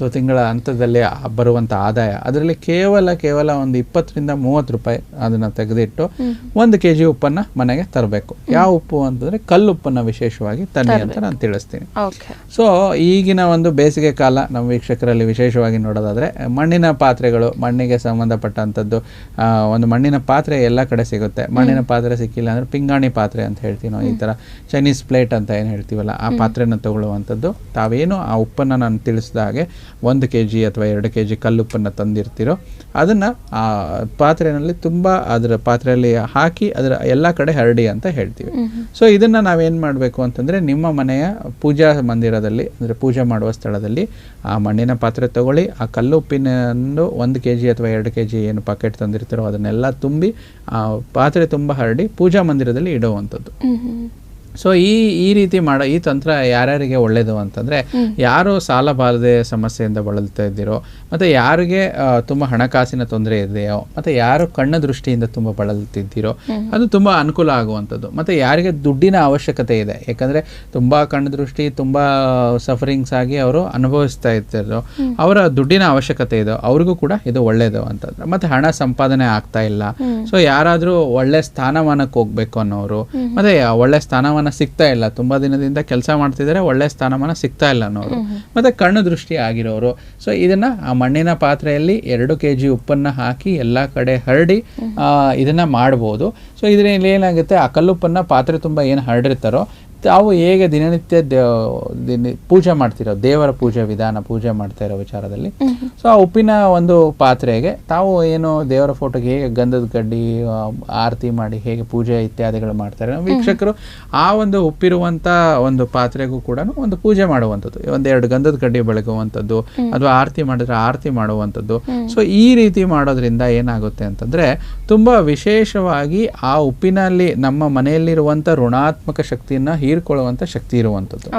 ಅಥವಾ ತಿಂಗಳ ಹಂತದಲ್ಲಿ ಬರುವಂಥ ಆದಾಯ. ಅದರಲ್ಲಿ ಕೇವಲ ಕೇವಲ ಒಂದು ಇಪ್ಪತ್ತರಿಂದ ಮೂವತ್ತು ರೂಪಾಯಿ ಅದನ್ನು ತೆಗೆದಿಟ್ಟು ಒಂದು ಕೆ ಜಿ ಉಪ್ಪನ್ನು ಮನೆಗೆ ತರಬೇಕು. ಯಾವ ಉಪ್ಪು ಅಂತಂದರೆ ಕಲ್ಲುಪ್ಪನ್ನು ವಿಶೇಷವಾಗಿ ತನ್ನಿ ಅಂತ ನಾನು ತಿಳಿಸ್ತೀನಿ. ಸೊ ಈಗಿನ ಒಂದು ಬೇಸಿಗೆ ಕಾಲ ನಮ್ಮ ವೀಕ್ಷಕರಲ್ಲಿ ವಿಶೇಷವಾಗಿ ನೋಡೋದಾದರೆ ಮಣ್ಣಿನ ಪಾತ್ರೆಗಳು ಮಣ್ಣಿಗೆ ಸಂಬಂಧಪಟ್ಟಂಥದ್ದು ಒಂದು ಮಣ್ಣಿನ ಪಾತ್ರೆ ಎಲ್ಲ ಕಡೆ ಸಿಗುತ್ತೆ. ಮಣ್ಣಿನ ಪಾತ್ರೆ ಸಿಕ್ಕಿಲ್ಲ ಅಂದರೆ ಪಿಂಗಾಣಿ ಪಾತ್ರೆ ಅಂತ ಹೇಳ್ತೀವಿ ನಾವು ಈ ಥರ. ಚೈನೀಸ್ ಪ್ಲೇಟ್ ಅಂತ ಏನು ಹೇಳ್ತೀವಲ್ಲ ಆ ಪಾತ್ರೆನ ತಗೊಳ್ಳುವಂಥದ್ದು ತಾವೇನು ಆ ಉಪ್ಪನ್ನು ನಾನು ತಿಳಿಸಿದ ಹಾಗೆ ಒಂದು ಕೆ ಜಿ ಅಥವಾ ಎರಡು ಕೆ ಜಿ ಕಲ್ಲುಪ್ಪನ್ನು ತಂದಿರ್ತೀರೋ ಅದನ್ನು ಆ ಪಾತ್ರೆಯಲ್ಲಿ ತುಂಬ ಅದರ ಪಾತ್ರೆಯಲ್ಲಿ ಹಾಕಿ ಅದರ ಎಲ್ಲ ಕಡೆ ಹರಡಿ ಅಂತ ಹೇಳ್ತೀವಿ. ಸೊ ಇದನ್ನು ನಾವೇನು ಮಾಡಬೇಕು ಅಂತಂದರೆ ನಿಮ್ಮ ಮನೆಯ ಪೂಜಾ ಮಂದಿರದಲ್ಲಿ ಅಂದರೆ ಪೂಜೆ ಮಾಡುವ ಸ್ಥಳದಲ್ಲಿ ಆ ಮಣ್ಣಿನ ಪಾತ್ರೆ ತಗೊಳ್ಳಿ ಆ ಕಲ್ಲುಪ್ಪಿನನ್ನು ಒಂದು ಕೆ ಜಿ ಅಥವಾ ಎರಡು ಕೆ ಜಿ ಏನು ಪಾಕೆಟ್ ತಂದಿರ್ತೀರೋ ಅದನ್ನೆಲ್ಲ ತುಂಬಿ ಆ ಪಾತ್ರೆ ತುಂಬ ಹರಡಿ ಪೂಜಾ ಮಂದಿರದಲ್ಲಿ ಇಡುವಂಥದ್ದು. ಸೊ ಈ ಈ ರೀತಿ ಮಾಡೋ ಈ ತಂತ್ರ ಯಾರ್ಯಾರಿಗೆ ಒಳ್ಳೆಯದು ಅಂತಂದರೆ ಯಾರು ಸಾಲ ಬಾರದೆ ಸಮಸ್ಯೆಯಿಂದ ಬಳಲ್ತಾ ಇದ್ದೀರೋ ಮತ್ತು ಯಾರಿಗೆ ತುಂಬ ಹಣಕಾಸಿನ ತೊಂದರೆ ಇದೆಯೋ ಮತ್ತು ಯಾರು ಕಣ್ಣ ದೃಷ್ಟಿಯಿಂದ ತುಂಬ ಬಳಲ್ತಿದ್ದೀರೋ ಅದು ತುಂಬ ಅನುಕೂಲ ಆಗುವಂಥದ್ದು. ಮತ್ತು ಯಾರಿಗೆ ದುಡ್ಡಿನ ಅವಶ್ಯಕತೆ ಇದೆ ಯಾಕಂದರೆ ತುಂಬ ಕಣ್ಣ ದೃಷ್ಟಿ ತುಂಬ ಸಫರಿಂಗ್ಸ್ ಆಗಿ ಅವರು ಅನುಭವಿಸ್ತಾ ಇರ್ತಾರೋ ಅವರ ದುಡ್ಡಿನ ಅವಶ್ಯಕತೆ ಇದೆ ಅವ್ರಿಗೂ ಕೂಡ ಇದು ಒಳ್ಳೆಯದು ಅಂತಂದ್ರೆ. ಮತ್ತು ಹಣ ಸಂಪಾದನೆ ಆಗ್ತಾ ಇಲ್ಲ. ಸೊ ಯಾರಾದರೂ ಒಳ್ಳೆ ಸ್ಥಾನಮಾನಕ್ಕೆ ಹೋಗ್ಬೇಕು ಅನ್ನೋರು ಮತ್ತೆ ಒಳ್ಳೆ ಸ್ಥಾನಮಾನ ಸಿಗ್ತಾ ಇಲ್ಲ. ತುಂಬಾ ದಿನದಿಂದ ಕೆಲಸ ಮಾಡ್ತಿದ್ದಾರೆ ಒಳ್ಳೆ ಸ್ಥಾನಮಾನ ಸಿಗ್ತಾ ಇಲ್ಲ ಅನ್ನೋರು. ಮತ್ತೆ ಕಣ್ಣು ದೃಷ್ಟಿ ಆಗಿರೋರು. ಸೊ ಇದನ್ನ ಆ ಮಣ್ಣಿನ ಪಾತ್ರೆಯಲ್ಲಿ ಎರಡು ಕೆ ಜಿ ಉಪ್ಪನ್ನ ಹಾಕಿ ಎಲ್ಲ ಕಡೆ ಹರಡಿ ಆ, ಇದನ್ನ ಮಾಡ್ಬೋದು. ಸೊ ಇದರಲ್ಲಿ ಏನಾಗುತ್ತೆ? ಆ ಕಲ್ಲುಪ್ಪನ್ನ ಪಾತ್ರೆ ತುಂಬ ಏನು ಹರಡಿರ್ತಾರೋ ತಾವು ಹೇಗೆ ದಿನನಿತ್ಯ ಪೂಜೆ ಮಾಡ್ತಿರೋ ದೇವರ ಪೂಜೆ ವಿಧಾನ ಪೂಜೆ ಮಾಡ್ತಾ ಇರೋ ವಿಚಾರದಲ್ಲಿ ಸೊ ಆ ಉಪ್ಪಿನ ಒಂದು ಪಾತ್ರೆಗೆ ತಾವು ಏನು ದೇವರ ಫೋಟೋಗೆ ಹೇಗೆ ಗಂಧದ ಕಡ್ಡಿ ಆರತಿ ಮಾಡಿ ಹೇಗೆ ಪೂಜೆ ಇತ್ಯಾದಿಗಳು ಮಾಡ್ತಾರೆ. ವೀಕ್ಷಕರು ಆ ಒಂದು ಉಪ್ಪಿರುವಂಥ ಒಂದು ಪಾತ್ರೆಗೂ ಕೂಡ ಒಂದು ಪೂಜೆ ಮಾಡುವಂಥದ್ದು. ಒಂದೆರಡು ಗಂಧದ ಕಡ್ಡಿ ಬೆಳಗುವಂಥದ್ದು ಅಥವಾ ಆರತಿ ಮಾಡಿದ್ರೆ ಆರತಿ ಮಾಡುವಂಥದ್ದು. ಸೊ ಈ ರೀತಿ ಮಾಡೋದ್ರಿಂದ ಏನಾಗುತ್ತೆ ಅಂತಂದ್ರೆ ತುಂಬಾ ವಿಶೇಷವಾಗಿ ಆ ಉಪ್ಪಿನಲ್ಲಿ ನಮ್ಮ ಮನೆಯಲ್ಲಿರುವಂಥ ಋಣಾತ್ಮಕ ಶಕ್ತಿಯನ್ನ ಹೀರ್ಕೊಳ್ಳುವಂಥ ಶಕ್ತಿ ಇರುವಂಥದ್ದು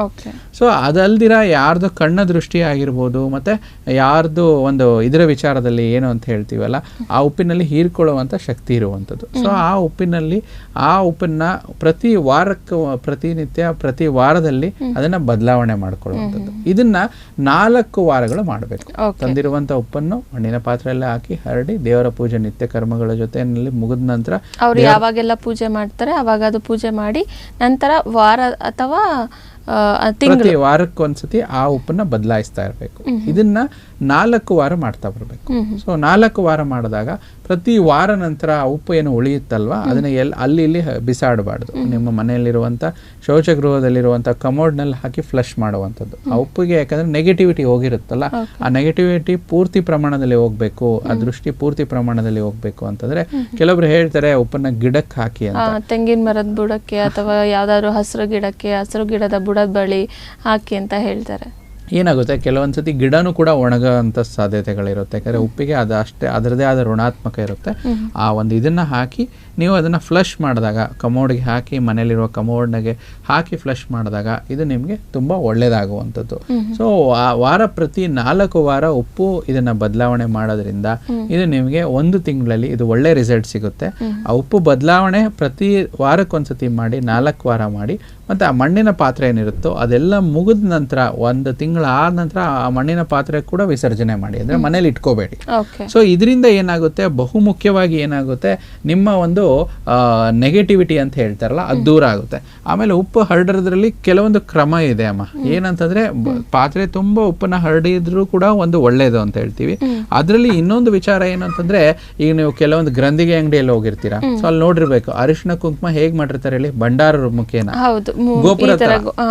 ಸೊ ಅದಲ್ದಿರ ಯಾರ್ದು ಕಣ್ಣ ದೃಷ್ಟಿ ಆಗಿರ್ಬೋದು ಮತ್ತು ಯಾರ್ದು ಒಂದು ಇದರ ವಿಚಾರದಲ್ಲಿ ಏನು ಅಂತ ಹೇಳ್ತೀವಲ್ಲ ಆ ಉಪ್ಪಿನಲ್ಲಿ ಹೀರ್ಕೊಳ್ಳುವಂಥ ಶಕ್ತಿ ಇರುವಂಥದ್ದು ಸೊ ಆ ಉಪ್ಪಿನಲ್ಲಿ ಆ ಉಪ್ಪನ್ನ ಪ್ರತಿ ವಾರಕ್ಕೆ ಪ್ರತಿನಿತ್ಯ ಪ್ರತಿ ವಾರದಲ್ಲಿ ಅದನ್ನ ಬದಲಾವಣೆ ಮಾಡ್ಕೊಳ್ಳುವಂಥದ್ದು ಇದನ್ನ ನಾಲ್ಕು ವಾರಗಳು ಮಾಡಬೇಕು. ತಂದಿರುವಂಥ ಉಪ್ಪನ್ನು ಮಣ್ಣಿನ ಪಾತ್ರೆಯಲ್ಲಿ ಹಾಕಿ ಹರಡಿ ದೇವರ ಪೂಜೆ ನಿತ್ಯ ಕರ್ಮಗಳ ಜೊತೆಯಲ್ಲಿ ಮುಗಿದ ನಂತರ ಅವ್ರು ಯಾವಾಗೆಲ್ಲ ಪೂಜೆ ಮಾಡ್ತಾರೆ ಅವಾಗ ಅದು ಪೂಜೆ ಮಾಡಿ ನಂತರ ವಾರ ಅಥವಾ ಪ್ರತಿ ಪ್ರತಿ ವಾರಕ್ಕೊಂದ್ಸತಿ ಆ ಉಪ್ಪನ್ನ ಬದಲಾಯಿಸ್ತಾ ಇರಬೇಕು. ಇದನ್ನ ನಾಲ್ಕು ವಾರ ಮಾಡ್ತಾ ಬರಬೇಕು. ಸೊ ನಾಲ್ಕು ವಾರ ಮಾಡಿದಾಗ ಪ್ರತಿ ವಾರ ನಂತರ ಆ ಉಪ್ಪು ಏನು ಉಳಿಯುತ್ತಲ್ವ? ಅದನ್ನ ಎಲ್ಲಿ ಅಲ್ಲಿ ಇಲ್ಲಿ ಬಿಸಾಡಬಾರ್ದು. ನಿಮ್ಮ ಮನೆಯಲ್ಲಿರುವಂಥ ಶೌಚಗೃಹದಲ್ಲಿರುವಂಥ ಕಮೋಡ್ನಲ್ಲಿ ಹಾಕಿ ಫ್ಲಶ್ ಮಾಡುವಂಥದ್ದು. ಆ ಉಪ್ಪಿಗೆ ಯಾಕಂದ್ರೆ ನೆಗೆಟಿವಿಟಿ ಹೋಗಿರುತ್ತಲ್ಲ? ಆ ನೆಗೆಟಿವಿಟಿ ಪೂರ್ತಿ ಪ್ರಮಾಣದಲ್ಲಿ ಹೋಗ್ಬೇಕು ಆ ದೃಷ್ಟಿ ಪೂರ್ತಿ ಪ್ರಮಾಣದಲ್ಲಿ ಹೋಗ್ಬೇಕು ಅಂತಂದ್ರೆ ಕೆಲವೊಬ್ರು ಹೇಳ್ತಾರೆ ಉಪ್ಪನ್ನ ಗಿಡಕ್ಕೆ ಹಾಕಿ ಅಂತ. ತೆಂಗಿನ ಮರದ ಬುಡಕ್ಕೆ ಅಥವಾ ಯಾವ್ದಾದ್ರು ಹಸಿರು ಗಿಡಕ್ಕೆ ಹಸಿರು ಗಿಡದ ಬುಡದ ಬಳಿ ಹಾಕಿ ಅಂತ ಹೇಳ್ತಾರೆ. ಏನಾಗುತ್ತೆ? ಕೆಲವೊಂದ್ಸತಿ ಗಿಡನೂ ಕೂಡ ಒಣಗೋಂಥ ಸಾಧ್ಯತೆಗಳಿರುತ್ತೆ. ಯಾಕಂದ್ರೆ ಉಪ್ಪಿಗೆ ಅದು ಅಷ್ಟೇ ಅದರದೇ ಆದ ಋಣಾತ್ಮಕ ಇರುತ್ತೆ. ಆ ಒಂದು ಇದನ್ನು ಹಾಕಿ ನೀವು ಅದನ್ನು ಫ್ಲಶ್ ಮಾಡಿದಾಗ ಕಮೋಡ್ಗೆ ಹಾಕಿ ಮನೇಲಿರುವ ಕಮೋಡ್ನಾಗೆ ಹಾಕಿ ಫ್ಲಶ್ ಮಾಡಿದಾಗ ಇದು ನಿಮಗೆ ತುಂಬ ಒಳ್ಳೆಯದಾಗುವಂಥದ್ದು ಸೊ ವಾರ ಪ್ರತಿ ನಾಲ್ಕು ವಾರ ಉಪ್ಪು ಇದನ್ನು ಬದಲಾವಣೆ ಮಾಡೋದ್ರಿಂದ ಇದು ನಿಮಗೆ ಒಂದು ತಿಂಗಳಲ್ಲಿ ಇದು ಒಳ್ಳೆ ರಿಸಲ್ಟ್ ಸಿಗುತ್ತೆ. ಆ ಉಪ್ಪು ಬದಲಾವಣೆ ಪ್ರತಿ ವಾರಕ್ಕೊಂದ್ಸತಿ ಮಾಡಿ ನಾಲ್ಕು ವಾರ ಮಾಡಿ ಮತ್ತು ಆ ಮಣ್ಣಿನ ಪಾತ್ರೆ ಏನಿರುತ್ತೋ ಅದೆಲ್ಲ ಮುಗಿದ ನಂತರ ಒಂದು ತಿಂಗಳ ಆದ ನಂತರ ಆ ಮಣ್ಣಿನ ಪಾತ್ರೆ ಕೂಡ ವಿಸರ್ಜನೆ ಮಾಡಿ. ಅಂದರೆ ಮನೇಲಿ ಇಟ್ಕೋಬೇಡಿ. ಸೊ ಇದರಿಂದ ಏನಾಗುತ್ತೆ? ಬಹುಮುಖ್ಯವಾಗಿ ಏನಾಗುತ್ತೆ? ನಿಮ್ಮ ಒಂದು ನೆಗೆಟಿವಿಟಿ ಅಂತ ಹೇಳ್ತಾರಲ್ಲ ಅದು ದೂರ ಆಗುತ್ತೆ. ಆಮೇಲೆ ಉಪ್ಪು ಹರಡೋದ್ರಲ್ಲಿ ಕೆಲವೊಂದು ಕ್ರಮ ಇದೆ ಅಮ್ಮ. ಏನಂತಂದ್ರೆ ಪಾತ್ರೆ ತುಂಬ ಉಪ್ಪನ್ನ ಹರಡಿದ್ರು ಕೂಡ ಒಂದು ಒಳ್ಳೇದು ಅಂತ ಹೇಳ್ತೀವಿ. ಅದರಲ್ಲಿ ಇನ್ನೊಂದು ವಿಚಾರ ಏನು ಅಂತಂದ್ರೆ ಈಗ ನೀವು ಕೆಲವೊಂದು ಗ್ರಂಥಿಗೆ ಅಂಗಡಿಯಲ್ಲಿ ಹೋಗಿರ್ತೀರಾ. ಸೊ ಅಲ್ಲಿ ನೋಡಿರ್ಬೇಕು ಅರಿಶಿನ ಕುಂಕುಮ ಹೇಗೆ ಮಾಡಿರ್ತಾರೆ ಹೇಳಿ? ಭಂಡಾರ ಮುಖೇನ